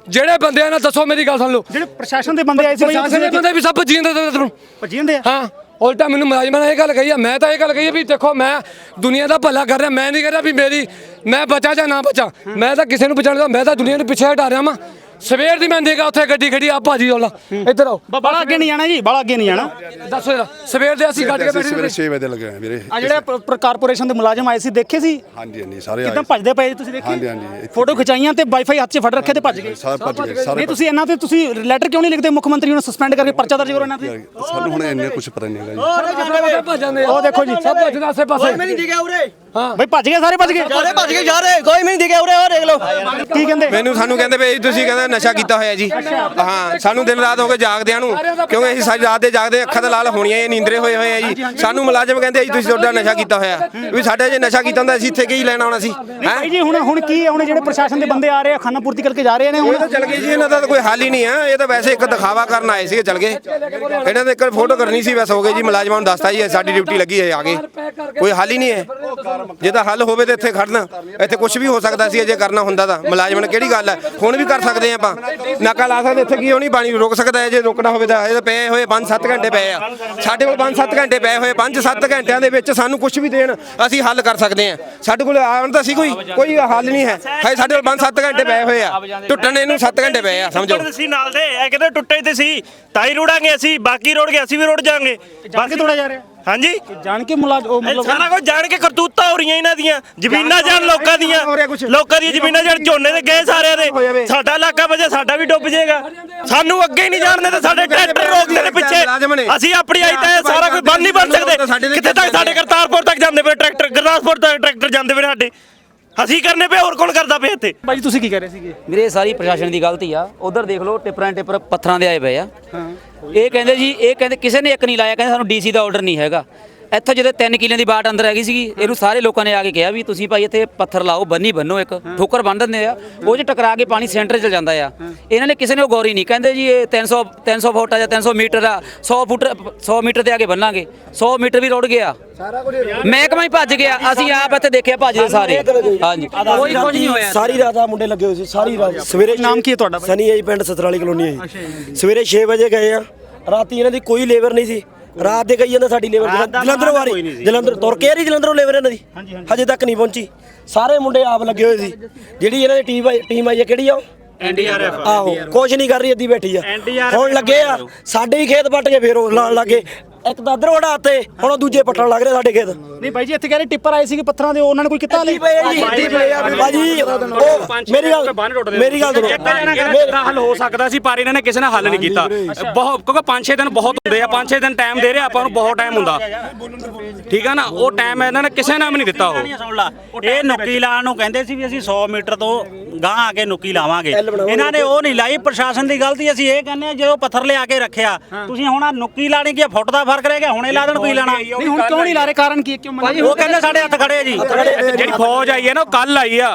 ਜਿਹੜੇ ਬੰਦੇ ਆ ਨਾ ਦੱਸੋ ਮੇਰੀ ਗੱਲ ਸੁਣ ਲਓ। ਜਿਹੜੇ ਪ੍ਰਸ਼ਾਸਨ ਦੇ ਬੰਦੇ ਆਏ ਸੀ ਪ੍ਰਸ਼ਾਸਨ ਦੇ ਬੰਦੇ ਵੀ ਸਭ ਜਾਂਦੇ ਤੇ ਤੈਨੂੰ ਭੱਜੀ ਜਾਂਦੇ ਆ? ਹਾਂ। ਉਲਟਾ ਮੈਨੂੰ ਮੁਲਾਜ਼ਮਾਂ ਨੇ ਇਹ ਗੱਲ ਕਹੀ ਆ, ਮੈਂ ਤਾਂ ਇਹ ਗੱਲ ਕਹੀ ਆ ਵੀ ਦੇਖੋ, ਮੈਂ ਦੁਨੀਆ ਦਾ ਭਲਾ ਕਰ ਰਿਹਾ, ਮੈਂ ਨਹੀਂ ਕਰ ਰਿਹਾ ਵੀ ਮੇਰੀ, ਮੈਂ ਬਚਾ ਜਾਂ ਨਾ ਬਚਾ। ਮੈਂ ਤਾਂ ਕਿਸੇ ਨੂੰ ਬਚਾਉਣ ਦਾ, ਮੈਂ ਤਾਂ ਦੁਨੀਆ ਨੂੰ ਪਿੱਛੇ ਹਟਾ ਰਿਹਾ ਵਾਂ। ਸਵੇਰ ਦੀ ਮੈਂ ਦੇਖਾ ਉੱਥੇ ਗੱਡੀ ਖੜੀ ਆ ਭਾਜੀ ਵਾਲਾ। ਇੱਧਰ ਆਓ। ਬਾਲਾ ਅੱਗੇ ਨਹੀਂ ਜਾਣਾ ਜੀ ਬਾਲਾ ਅੱਗੇ ਨਹੀਂ ਜਾਣਾ। ਦੱਸੋ ਜਰਾ ਸਵੇਰ ਦੇ ਅਸੀਂ ਗੱਡ ਕੇ ਬੈਠੇ ਸਵੇਰੇ ਸੀ। 6 ਵਜੇ ਲੱਗੇ ਹੋਏ ਆ ਵੀਰੇ। ਆ ਜਿਹੜੇ ਪ- ਪ- ਕਾਰਪੋਰੇਸ਼ਨ ਦੇ ਮੁਲਾਜ਼ਮ ਆਏ ਸੀ ਦੇਖੇ ਸੀ? ਹਾਂਜੀ ਹਾਂਜੀ ਸਾਰੇ ਕਿਦਾਂ ਆਏ ਭੱਜਦੇ ਪਏ ਸੀ ਤੁਸੀਂ ਦੇਖੇ? ਹਾਂਜੀ, ਹਾਂਜੀ, ਇੱਥੇ- ਫੋਟੋ ਖਿਚਾਈਆਂ ਤੇ ਵਾਈਫਾਈ ਹੱਥ 'ਚ ਫੜ ਰੱਖੇ ਤੇ ਭੱਜ ਗਏ। ਸਾਰੇ ਭੱਜ ਗਏ ਸਾਰੇ ਨਹੀਂ ਤੁਸੀਂ ਇਹਨਾਂ ਤੇ ਤੁਸੀਂ ਲੈਟਰ ਕਿਉਂ ਨਹੀਂ ਲਿਖਦੇ? ਮੁੱਖ ਮੰਤਰੀ ਨੂੰ ਸਸਪੈਂਡ ਕਰਕੇ ਪਰਚਾ ਦਰਜ ਕਰੋ ਇਹਨਾਂ ਤੇ। ਸਾਨੂੰ ਹੁਣ ਇੰਨੇ ਕੁਝ ਪਤਾ ਨਹੀਂ ਹੈਗਾ ਜੀ। ਭੱਜ ਜਾਂਦੇ ਆ। ਉਹ ਦੇਖੋ ਜੀ ਸਭ ਭੱਜਦੇ ਆਸੇ ਪਾਸੇ। ਦਿਖਿਆ ਉਰੇ। ਬਈ ਭੱਜ ਗਏ ਸਾਰੇ ਭੱਜ ਗਏ? ਸਾਰੇ ਭੱਜ ਕੇ ਜਾ ਰਹੇ। ਕੋਈ ਨਹੀਂ ਦਿਖਿਆ ਉਰੇ ਉਹ ਦੇਖ ਲਓ। ਕੀ ਕਹਿੰਦੇ? ਮੈਨੂੰ ਸਾਨੂੰ ਕਹਿੰਦੇ ਵੀ ਤੁਸੀਂ ਕਹਿੰਦੇ ਨਸ਼ਾ ਕੀਤਾ ਹੋਇਆ ਜੀ। ਹਾਂ ਸਾਨੂੰ ਦਿਨ ਰਾਤ ਹੋ ਕੇ ਜਾਗਦਿਆਂ ਨੂੰ। ਕਿਉਂਕਿ ਅਸੀਂ ਸਾਰੀ ਰਾਤ ਦੇ ਜਾਗਦੇ ਅੱਖਾਂ ਦੇ ਲਾਲ ਹੋਣੀਆਂ ਇਹ ਨੀਂਦਰੇ ਹੋਏ ਹੋਏ ਆ ਜੀ। ਸਾਨੂੰ ਮੁਲਾਜ਼ਮ ਕਹਿੰਦੇ ਜੀ ਤੁਸੀਂ ਤੁਹਾਡਾ ਨਸ਼ਾ ਕੀਤਾ ਹੋਇਆ। ਵੀ ਸਾਡੇ ਜੇ ਨਸ਼ਾ ਕੀਤਾ ਹੁੰਦਾ ਅਸੀਂ ਇੱਥੇ ਕੀ ਲੈਣਾ ਆਉਣਾ ਸੀ? ਹੈ? ਭਾਈ ਜੀ ਹੁਣ ਹੁਣ ਕੀ ਹੈ ਹੁਣ ਜਿਹੜੇ ਪ੍ਰਸ਼ਾਸਨ ਦੇ ਬੰਦੇ ਆ ਰਹੇ ਆ ਖਾਨਾ ਪੂਰਤੀ ਕਰਕੇ ਜਾ ਰਹੇ ਨੇ ਇਹ ਹੁਣ ਤਾਂ ਚਲ ਗਏ ਜੀ ਇਹਨਾਂ ਦਾ ਤਾਂ ਕੋਈ ਹੱਲ ਹੀ ਨਹੀਂ ਆ। ਇਹ ਤਾਂ ਵੈਸੇ ਇੱਕ ਦਿਖਾਵਾ ਕਰਨ ਆਏ ਸੀਗੇ ਚਲ ਗਏ। ਇਹਨਾਂ ਦੇ ਇੱਕ ਫੋਟੋ ਕਰਨੀ ਸੀ ਬਸ ਹੋ ਗਏ ਜੀ ਮੁਲਾਜ਼ਮਾਂ ਨੂੰ ਦੱਸਤਾ ਜੀ ਸਾਡੀ ਡਿਊਟੀ ਲੱਗੀ ਹੈ ਆ ਗਏ ਕੋਈ ਹੱਲ ਹੀ ਨਹੀਂ ਹੈ। ਜੇ ਤਾਂ ਹੱਲ ਹੋਵੇ ਤਾਂ ਇੱਥੇ ਖੜਨਾ। ਇੱਥੇ ਕੁਝ ਵੀ ਹੋ ਸਕਦਾ ਸੀ ਜੇ ਕਰਨਾ ਹੁੰਦਾ ਤਾਂ। ਮੁਲਾਜ਼ਮਾਂ ਨੇ ਕਿਹੜੀ ਗੱਲ ਹੈ? ਹੁਣ ਵੀ ਕਰ ਸਕਦੇ ਆ ਆਪਾਂ। ਨਾਕਾ ਲਾ ਸਕਦੇ ਇੱਥੇ ਕੀ ਹੋਣੀ ਪਾਣੀ ਰੁਕ ਸਕਦਾ ਹੈ ਜੇ ਰੁਕਣਾ ਹੋਵੇ ਤਾਂ। ਇਹ ਪਏ ਹੋਏ 5-7 ਘੰਟੇ ਪਏ ਆ। ਸਾਡੇ ਕੋਲ 5-7 ਘੰਟੇ ਪਏ ਹੋਏ 5-7 ਘੰਟਿਆਂ ਦੇ ਵਿੱਚ ਸਾਨੂੰ ਕੁਝ ਵੀ ਦੇਣ ਅਸੀਂ ਹੱਲ ਕਰ ਸਕਦੇ ਆ ਸਾਡੇ ਕੋਲ ਆਉਣ ਤਾਂ ਸੀ ਕੋਈ ਕੋਈ ਹੱਲ ਨਹੀਂ ਹੈ। ਹਾਏ ਸਾਡੇ ਕੋਲ 5-7 ਘੰਟੇ ਪਏ ਹੋਏ ਆ। ਟੁੱਟਣ ਇਹਨੂੰ 7 ਘੰਟੇ ਪਏ ਆ ਸਮਝੋ। ਟੁੱਟਣ ਸੀ ਨਾਲ ਦੇ। ਇਹ ਕਹਿੰਦੇ ਟੁੱਟੇ ਤੇ ਸੀ। ਤਾਂ ਹੀ ਰੁੜਾਂਗੇ ਅਸੀਂ ਬਾਕੀ ਰੁੜ ਗਏ ਅਸੀਂ ਵੀ ਰੁੜ ਜਾਾਂਗੇ। ਜਾਣ ਕੇ ਤੋੜਿਆ ਜਾ ਰਿਹਾ ਹਾਂਜੀ? ਜਾਣ ਕੇ ਮੁਲਾਜ਼ਮ ਉਹ ਇਹ ਮਤਲਬ ਸਾਰਾ ਕੁਝ ਜਾਣ ਕੇ ਕਰਤੂਤਾਂ ਹੋ ਰਹੀਆਂ ਇਹਨਾਂ ਦੀਆਂ। ਜ਼ਮੀਨਾਂ ਜਾਣ ਲੋਕਾਂ ਦੀਆਂ। ਹੋ ਰਿਹਾ ਕੁਛ। ਲੋਕਾਂ ਦੀਆਂ ਜ਼ਮੀਨਾਂ ਜਾਣ ਝੋਨੇ ਤੇ ਗਏ ਸਾਰਿਆਂ ਦੇ। ਸਾਡਾ ਇਲਾਕਾ ਵਜੇ ਸਾਡਾ ਵੀ ਡੁੱਬ ਜਾਏਗਾ। ਸਾਨੂੰ ਅੱਗੇ ਹੀ ਨਹੀਂ ਜਾਣਦੇ ਤੇ ਸਾਡੇ ਟਰੈਕਟਰ ਰੋਕਦੇ ਨੇ। ਪਿੱਛੇ। ਅਸੀਂ ਆਪਣੀ ਆਈ ਤਾਂ ਇਹ ਸਾਰਾ ਕੁਝ ਬੰਦ ਨਹੀਂ ਬਣ ਸਕਦੇ। ਕਿੱਥੇ ਤੱਕ ਸਾਡੇ ਕਰਤਾਰਪੁਰ ਤੱਕ ਜਾਂਦੇ ਪਏ ਟਰੈਕਟਰ ਗੁਰਦਾਸਪੁਰ ਤੱਕ ਟਰੈਕਟਰ ਜਾਂਦੇ ਪਏ ਸਾਡੇ। ਅਸੀਂ ਕਰਨੇ ਪਏ ਹੋਰ ਕੌਣ ਕਰਦਾ ਪਿਆ ਇੱਥੇ? ਭਾਈ ਤੁਸੀਂ ਕੀ ਕਹਿ ਰਹੇ ਸੀਗੇ? ਇਹ ਸਾਰੀ ਪ੍ਰਸ਼ਾਸਨ ਦੀ ਗਲਤੀ ਆ। ਉਧਰ ਦੇਖ ਲਓ ਟਿੱਪਰਾਂ ਦੇ ਟਿੱਪਰ ਪੱਥਰਾਂ ਦੇ ਆਏ ਪਏ ਆ। ਇਹ ਕਹਿੰਦੇ ਜੀ ਇਹ ਕਹਿੰਦੇ ਕਿਸੇ ਨੇ ਇੱਕ ਨਹੀਂ ਲਾਇਆ ਕਹਿੰਦੇ ਸਾਨੂੰ ਡੀਸੀ ਦਾ ਆਰਡਰ ਨਹੀਂ ਹੈਗਾ। ਇੱਥੇ ਜਦੋਂ 3 ਕਿਲਿਆਂ ਦੀ ਬਾਟ ਅੰਦਰ ਹੈਗੀ ਸੀਗੀ ਇਹਨੂੰ ਸਾਰੇ ਲੋਕਾਂ ਨੇ ਆ ਕੇ ਕਿਹਾ ਵੀ ਤੁਸੀਂ ਭਾਈ ਇੱਥੇ ਪੱਥਰ ਲਾਓ ਬੰਨੀ ਬੰਨੋ ਇੱਕ ਠੋਕਰ ਬੰਨ ਦਿੰਦੇ ਆ। ਉਹ 'ਚ ਟਕਰਾ ਕੇ ਪਾਣੀ ਸੈਂਟਰ 'ਚ ਚਲ ਜਾਂਦਾ ਆ। ਇਹਨਾਂ ਨੇ ਕਿਸੇ ਨੇ ਉਹ ਗੌਰੀ ਨਹੀਂ ਕਹਿੰਦੇ ਜੀ ਇਹ 300 300 ਫੁੱਟ ਆ ਜਾਂ 300 ਮੀਟਰ ਆ 100 ਫੁੱਟ 100 ਮੀਟਰ ਤੇ ਆ ਕੇ ਬੰਨਾਂਗੇ। 100 ਮੀਟਰ ਵੀ ਰੁੜ ਗਿਆ। ਮਹਿਕਮਾ ਹੀ ਭੱਜ ਗਿਆ ਅਸੀਂ ਆਪ ਇੱਥੇ ਦੇਖਿਆ ਭੱਜਦੇ ਸਾਰੇ। ਹਾਂਜੀ। ਕੋਈ ਕੁਝ ਨਹੀਂ ਹੋਇਆ। ਸਾਰੀ ਰਾਤ ਆ ਮੁੰਡੇ ਲੱਗੇ ਹੋਏ ਸੀ ਸਾਰੀ ਰਾਤ। ਸਵੇਰੇ ਨਾਮ ਕੀ ਹੈ ਤੁਹਾਡਾ? ਸਨੀ ਹੈ ਜੀ ਪਿੰਡ ਸਤਰਾਲੀ ਕਲੋਨੀ ਹੈ ਜੀ। ਸਵੇਰੇ 6 ਵਜੇ ਗਏ ਆ। ਰਾਤੀ ਇਹਨਾਂ ਦੀ ਕੋਈ ਲੇਬਰ ਨਹੀਂ ਸੀ। ਰਾਤ ਦੇ ਕਹੀ ਜਾਂਦਾ ਸਾਡੀ ਲੇਬਰ ਜਲੰਧਰੋਂ ਆ ਰਹੀ ਜਲੰਧਰ ਤੁਰ ਕੇ ਆ ਰਹੀ ਜਲੰਧਰੋਂ ਲੇਬਰ ਇਹਨਾਂ ਦੀ। ਹਜੇ ਤੱਕ ਨਹੀਂ ਪਹੁੰਚੀ। ਸਾਰੇ ਮੁੰਡੇ ਆਪ ਲੱਗੇ ਹੋਏ ਸੀ। ਜਿਹੜੀ ਇਹਨਾਂ ਦੀ ਟੀਮ ਆਈ ਟੀਮ ਆਈ ਹੈ ਕਿਹੜੀ ਆ ਐਨਡੀਆਰਐਫ ਆਹੋ ਕੁਝ ਨਹੀਂ ਕਰ ਰਹੀ ਅੱਧੀ ਬੈਠੀ ਆ। ਹੁਣ ਲੱਗੇ ਆ ਸਾਡੇ ਹੀ ਖੇਤ ਪੱਟ ਕੇ ਫੇਰ ਉਹ ਲਾਣ ਲੱਗੇ। ਇੱਕ ਤਾਂ ਅਦਰ ਵੜਾਤੇ ਹੁਣ ਉਹ ਦੂਜੇ ਪੱਟਣ ਲੱਗ ਰਹੇ ਸਾਡੇ ਖੇਤ। ਨਹੀਂ ਭਾਈ ਜੀ ਇੱਥੇ ਕਹਿ ਰਹੇ ਟਿੱਪਰ ਆਏ ਸੀਗੇ ਪੱਥਰਾਂ ਦੇ ਉਹਨਾਂ ਨੇ ਕੋਈ ਕੀਤਾ ਹਲੇ ਬਾਜੀ ਉਹ ਮੇਰੀ ਗੱਲ ਮੇਰੀ ਗੱਲ ਸੁਣੋ। ਦਾ ਹੱਲ ਹੋ ਸਕਦਾ ਸੀ ਪਰ ਇਹਨਾਂ ਨੇ ਕਿਸੇ ਨਾਲ ਹੱਲ ਨਹੀਂ ਕੀਤਾ। ਬਹੁਤ ਕਿਉਂਕਿ 5-6 ਦਿਨ ਬਹੁਤ ਹੁੰਦੇ ਆ 5-6 ਦਿਨ ਟਾਈਮ ਦੇ ਰਹੇ ਆਪਾਂ ਨੂੰ ਬਹੁਤ ਟਾਈਮ ਹੁੰਦਾ। ਠੀਕ ਆ ਨਾ? ਉਹ ਟਾਈਮ ਇਹਨਾਂ ਨੇ ਕਿਸੇ ਨਾਲ ਵੀ ਨਹੀਂ ਦਿੱਤਾ ਉਹ। ਸੁਣ ਲਾ। ਇਹ ਨੁੱਕੀ ਲਾਉਣ ਨੂੰ ਕਹਿੰਦੇ ਸੀ ਵੀ ਅਸੀਂ 100 ਮੀਟਰ ਤੋਂ ਗਾਂ ਆ ਕੇ ਨੁੱਕੀ ਲਾਵਾਂਗੇ। ਇਹਨਾਂ ਨੇ ਉਹ ਨਹੀਂ ਲਾਈ। ਪ੍ਰਸ਼ਾਸਨ ਦੀ ਗਲਤੀ ਅਸੀਂ ਇਹ ਕਹਿੰਦੇ ਆ ਜਦੋਂ ਪੱਥਰ ਲਿਆ ਕੇ ਰੱਖਿਆ ਤੁਸੀਂ ਹੁਣ ਆ ਨੁੱਕੀ ਲਾਣੀ ਕੀ ਫੁੱਟ ਦਾ ਫ਼ਰਕ ਰਹਿ ਗਿਆ ਹੁਣੇ ਲਾ ਦੇਣ ਕੋਈ ਲਾਣਾ। ਨਹੀਂ ਹੁਣ ਕਿਉਂ ਨਹੀਂ ਲਾ ਰਹੇ? ਕਾਰਨ ਕੀ ਹੈ? ਕਿਉਂ ਮੰਨ ਉਹ ਕਹਿੰਦੇ ਸਾਡੇ ਹੱਥ ਖੜੇ ਆ ਜੀ। ਜਿਹੜੀ ਫੌਜ ਆਈ ਹੈ ਨਾ ਉਹ ਕੱਲ ਆਈ ਆ।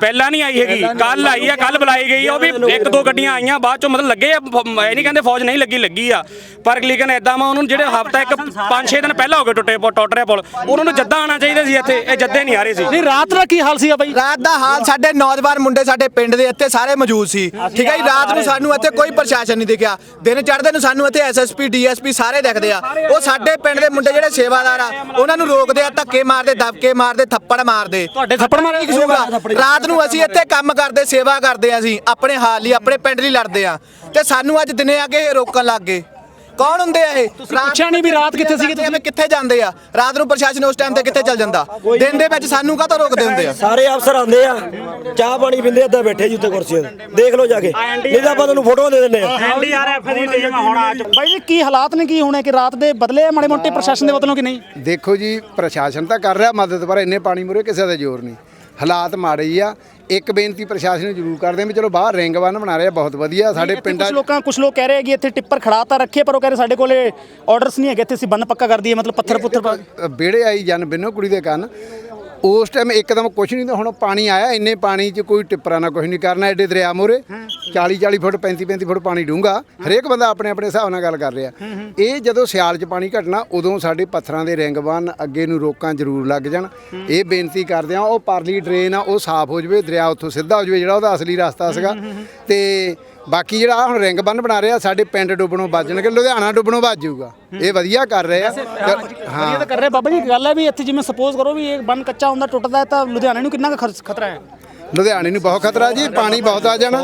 ਪਹਿਲਾਂ ਨਹੀਂ ਆਈ ਹੈਗੀ। ਕੱਲ ਆਈ ਆ ਕੱਲ ਬੁਲਾਈ ਗਈ ਆ ਉਹ ਵੀ ਇੱਕ ਦੋ ਗੱਡੀਆਂ ਆਈਆਂ ਬਾਅਦ ਚੋਂ ਮਤਲਬ ਲੱਗੇ ਆ ਫ- ਇਹ ਨਹੀਂ ਕਹਿੰਦੇ ਫੌਜ ਨਹੀਂ ਲੱਗੀ ਲੱਗੀ ਆ। ਪਰ ਲੇਕਿਨ ਐਦਾਂ ਵਾ ਉਹਨਾਂ ਨੂੰ ਜਿਹੜੇ ਹਫਤਾ ਇੱਕ 5-6 ਦਿਨ ਪਹਿਲਾਂ ਹੋ ਗਏ ਟੁੱਟੇ ਪੁ- ਟੁੱਟ ਰਿਹਾ ਪੁਲ। ਉਹਨਾਂ ਨੂੰ ਜੱਦਾਂ ਆਣਾ ਚਾਹੀਦਾ ਸੀ ਇੱਥੇ ਇਹ ਜੱਦੇ ਨਹੀਂ ਆ ਰਹੇ ਸੀ। ਨਹੀਂ ਰਾਤ ਦਾ ਕੀ ਹਾਲ ਸੀਗਾ ਬਾਈ? ਰਾਤ ਦਾ ਹਾਲ ਸਾਡੇ ਨੌਜਵਾਨ ਮੁੰਡੇ ਸਾਡੇ ਪਿੰਡ ਦੇ ਇੱਥੇ ਸਾਰੇ ਮੌਜੂਦ ਸੀ। ਠੀਕ ਹੈ ਜੀ ਰਾਤ ਨੂੰ ਸਾਨੂੰ ਇੱਥੇ ਕੋਈ ਪ੍ਰਸ਼ਾਸਨ ਨਹੀਂ ਦਿਖਿਆ। ਦਿਨ ਚੜ੍ਹਦੇ ਨੂੰ ਸਾਨੂੰ ਇੱਥੇ ਐਸਐਸਪੀ ਡੀਐਸਪੀ ਸਾਰੇ ਦਿਖਦੇ ਆ। ਉਹ ਸਾਡੇ ਪਿੰਡ ਦੇ ਮੁੰਡੇ ਜਿਹੜੇ ਸੇਵਾਦਾਰ ਆ ਉਹਨਾਂ ਨੂੰ ਰੋਕਦੇ ਆ ਧੱਕੇ ਮਾਰਦੇ ਦਬਕੇ ਮਾਰਦੇ ਥੱਪੜ ਮਾਰਦੇ। ਤੁਹਾਡੇ ਥੱਪੜ ਮਾਰੇ ਕੀ ਕਸੂਰ ਆ? ਰਾਤ ਨੂੰ ਅਸੀਂ ਇੱਥੇ ਕੰਮ ਕਰਦੇ ਸੇਵਾ ਕਰਦੇ ਆ ਅਸੀਂ ਆਪਣੇ ਹਾਲ ਲਈ ਆਪਣੇ ਪਿੰਡ ਲਈ ਲੜਦੇ ਆ। ਤੇ ਸਾਨੂੰ ਅੱਜ ਦਿਨੇ ਆ ਕੇ ਰੋਕਣ ਲੱਗ ਗਏ। ਕੌਣ ਹੁੰਦੇ ਆ ਇਹ? ਪੁੱਛਿਆ ਨਹੀਂ ਵੀ ਰਾਤ ਕਿੱਥੇ ਸੀਗੇ ਤੁਸੀਂ? ਕਿੱਥੇ ਜਾਂਦੇ ਆ? ਰਾਤ ਨੂੰ ਪ੍ਰਸ਼ਾਸਨ ਉਸ ਟਾਈਮ ਤੇ ਕਿੱਥੇ ਚੱਲ ਜਾਂਦਾ? ਦਿਨ ਦੇ ਵਿੱਚ ਸਾਨੂੰ ਕਾਹਤੋਂ ਰੋਕਦੇ ਹੁੰਦੇ ਆ? ਸਾਰੇ ਅਫਸਰ ਆਉਂਦੇ ਆ ਚਾਹ ਪਾਣੀ ਪੀਂਦੇ ਅੱਧਾ ਬੈਠੇ ਜੀ ਉੱਤੇ ਕੁਰਸੀਆਂ ਤੇ। ਦੇਖ ਲਓ ਜਾ ਕੇ। ਨਹੀਂ ਤਾਂ ਆਪਾਂ ਤੁਹਾਨੂੰ ਫੋਟੋ ਦੇ ਦਿੰਦੇ ਆ। ਐਨਡੀਆਰਐਫ ਦੀ ਟੀਮ ਹੁਣ ਆ ਚੁੱਕੀ ਬਾਈ ਜੀ ਕੀ ਹਾਲਾਤ ਨੇ ਕੀ ਹੋਣੇ ਕਿ ਰਾਤ ਦੇ ਬਦਲੇ ਆ ਮਾੜੇ ਮੋਟੇ ਪ੍ਰਸ਼ਾਸਨ ਦੇ ਬਦਲੋਂ ਕਿ ਨਹੀਂ? ਦੇਖੋ ਜੀ ਪ੍ਰਸ਼ਾਸਨ ਤਾਂ ਕਰ ਰਿਹਾ ਮਦਦ ਪਰ ਇੰਨੇ ਪਾਣੀ ਮੁਰੇ ਕਿਸੇ ਦਾ ਜ਼ੋਰ ਨਹੀਂ। ਹਾਲਾਤ ਮਾੜੇ ਹੀ ਆ। ਇੱਕ ਬੇਨਤੀ ਪ੍ਰਸ਼ਾਸਨ ਨੂੰ ਜ਼ਰੂਰ ਕਰਦੇ ਹਾਂ ਵੀ ਚਲੋ ਬਾਹਰ ਰਿੰਗ ਬੰਨ ਬਣਾ ਰਹੇ ਆ ਬਹੁਤ ਵਧੀਆ। ਸਾਡੇ ਪਿੰਡਾਂ ਕੁਝ ਲੋਕਾਂ ਕੁਝ ਲੋਕ ਕਹਿ ਰਹੇ ਆ ਕਿ ਇੱਥੇ ਟਿੱਪਰ ਖੜਾ ਤਾਂ ਰੱਖੇ ਪਰ ਉਹ ਕਹਿ ਰਹੇ ਸਾਡੇ ਕੋਲੇ ਆਰਡਰਸ ਨਹੀਂ ਹੈਗੇ ਇੱਥੇ ਅਸੀਂ ਬੰਨ ਪੱਕਾ ਕਰ ਦਈਏ ਮਤਲਬ ਪੱਥਰ ਪੁੱਥਰ ਵਿਹੜੇ ਆਈ ਜਨ ਬਿੰਨੋ ਕੁੜੀ ਦੇ ਕੰਨ। ਉਸ ਟਾਈਮ ਇੱਕਦਮ ਕੁਝ ਨਹੀਂ ਤਾਂ ਹੁਣ ਪਾਣੀ ਆਇਆ ਇੰਨੇ ਪਾਣੀ 'ਚ ਕੋਈ ਟਿੱਪਰਾਂ ਨਾਲ ਕੁਝ ਨਹੀਂ ਕਰਨਾ ਐਡੇ ਦਰਿਆ ਮੋਰੇ 40 40 ਫੁੱਟ 35 35 ਫੁੱਟ ਪਾਣੀ ਡੂੰਗਾ ਹਰੇਕ ਬੰਦਾ ਆਪਣੇ ਆਪਣੇ ਹਿਸਾਬ ਨਾਲ ਗੱਲ ਕਰ ਰਿਹਾ। ਇਹ ਜਦੋਂ ਸਿਆਲ 'ਚ ਪਾਣੀ ਘਟਣਾ ਉਦੋਂ ਸਾਡੇ ਪੱਥਰਾਂ ਦੇ ਰਿੰਗ ਬੰਨ ਅੱਗੇ ਨੂੰ ਰੋਕਾਂ ਜ਼ਰੂਰ ਲੱਗ ਜਾਣ। ਇਹ ਬੇਨਤੀ ਕਰਦੇ ਆ ਉਹ ਪਰਲੀ ਡਰੇਨ ਆ ਉਹ ਸਾਫ਼ ਹੋ ਜਵੇ ਦਰਿਆ ਉੱਥੋਂ ਸਿੱਧਾ ਹੋ ਜਵੇ ਜਿਹੜਾ ਉਹਦਾ ਅਸਲੀ ਰਸਤਾ ਸੀਗਾ। ਤੇ ਬਾਕੀ ਜਿਹੜਾ ਹੁਣ ਰਿੰਗ ਬੰਨ ਬਣਾ ਰਿਹਾ ਸਾਡੇ ਪਿੰਡ ਡੁੱਬਣੋਂ ਬਚਣਗੇ ਲੁਧਿਆਣਾ ਡੁੱਬਣੋਂ ਬਚ ਜਾਊਗਾ। ਇਹ ਵਧੀਆ ਕਰ ਰਹੇ ਆ। ਵਧੀਆ ਤਾਂ ਕਰ ਰਹੇ ਬਾਬਾ ਜੀ ਇੱਕ ਗੱਲ ਹੈ ਵੀ ਇੱਥੇ ਜਿਵੇਂ ਸਪੋਜ਼ ਕਰੋ ਵੀ ਇਹ ਬੰਨ ਕੱਚਾ ਹੁੰਦਾ ਟੁੱਟਦਾ ਹੈ ਤਾਂ ਲੁਧਿਆਣੇ ਨੂੰ ਕਿੰਨਾ ਕੁ ਖਤਰਾ ਹੈ? ਲੁਧਿਆਣੇ ਨੂੰ ਬਹੁਤ ਖਤਰਾ ਜੀ ਪਾਣੀ ਬਹੁਤ ਆ ਜਾਣਾ।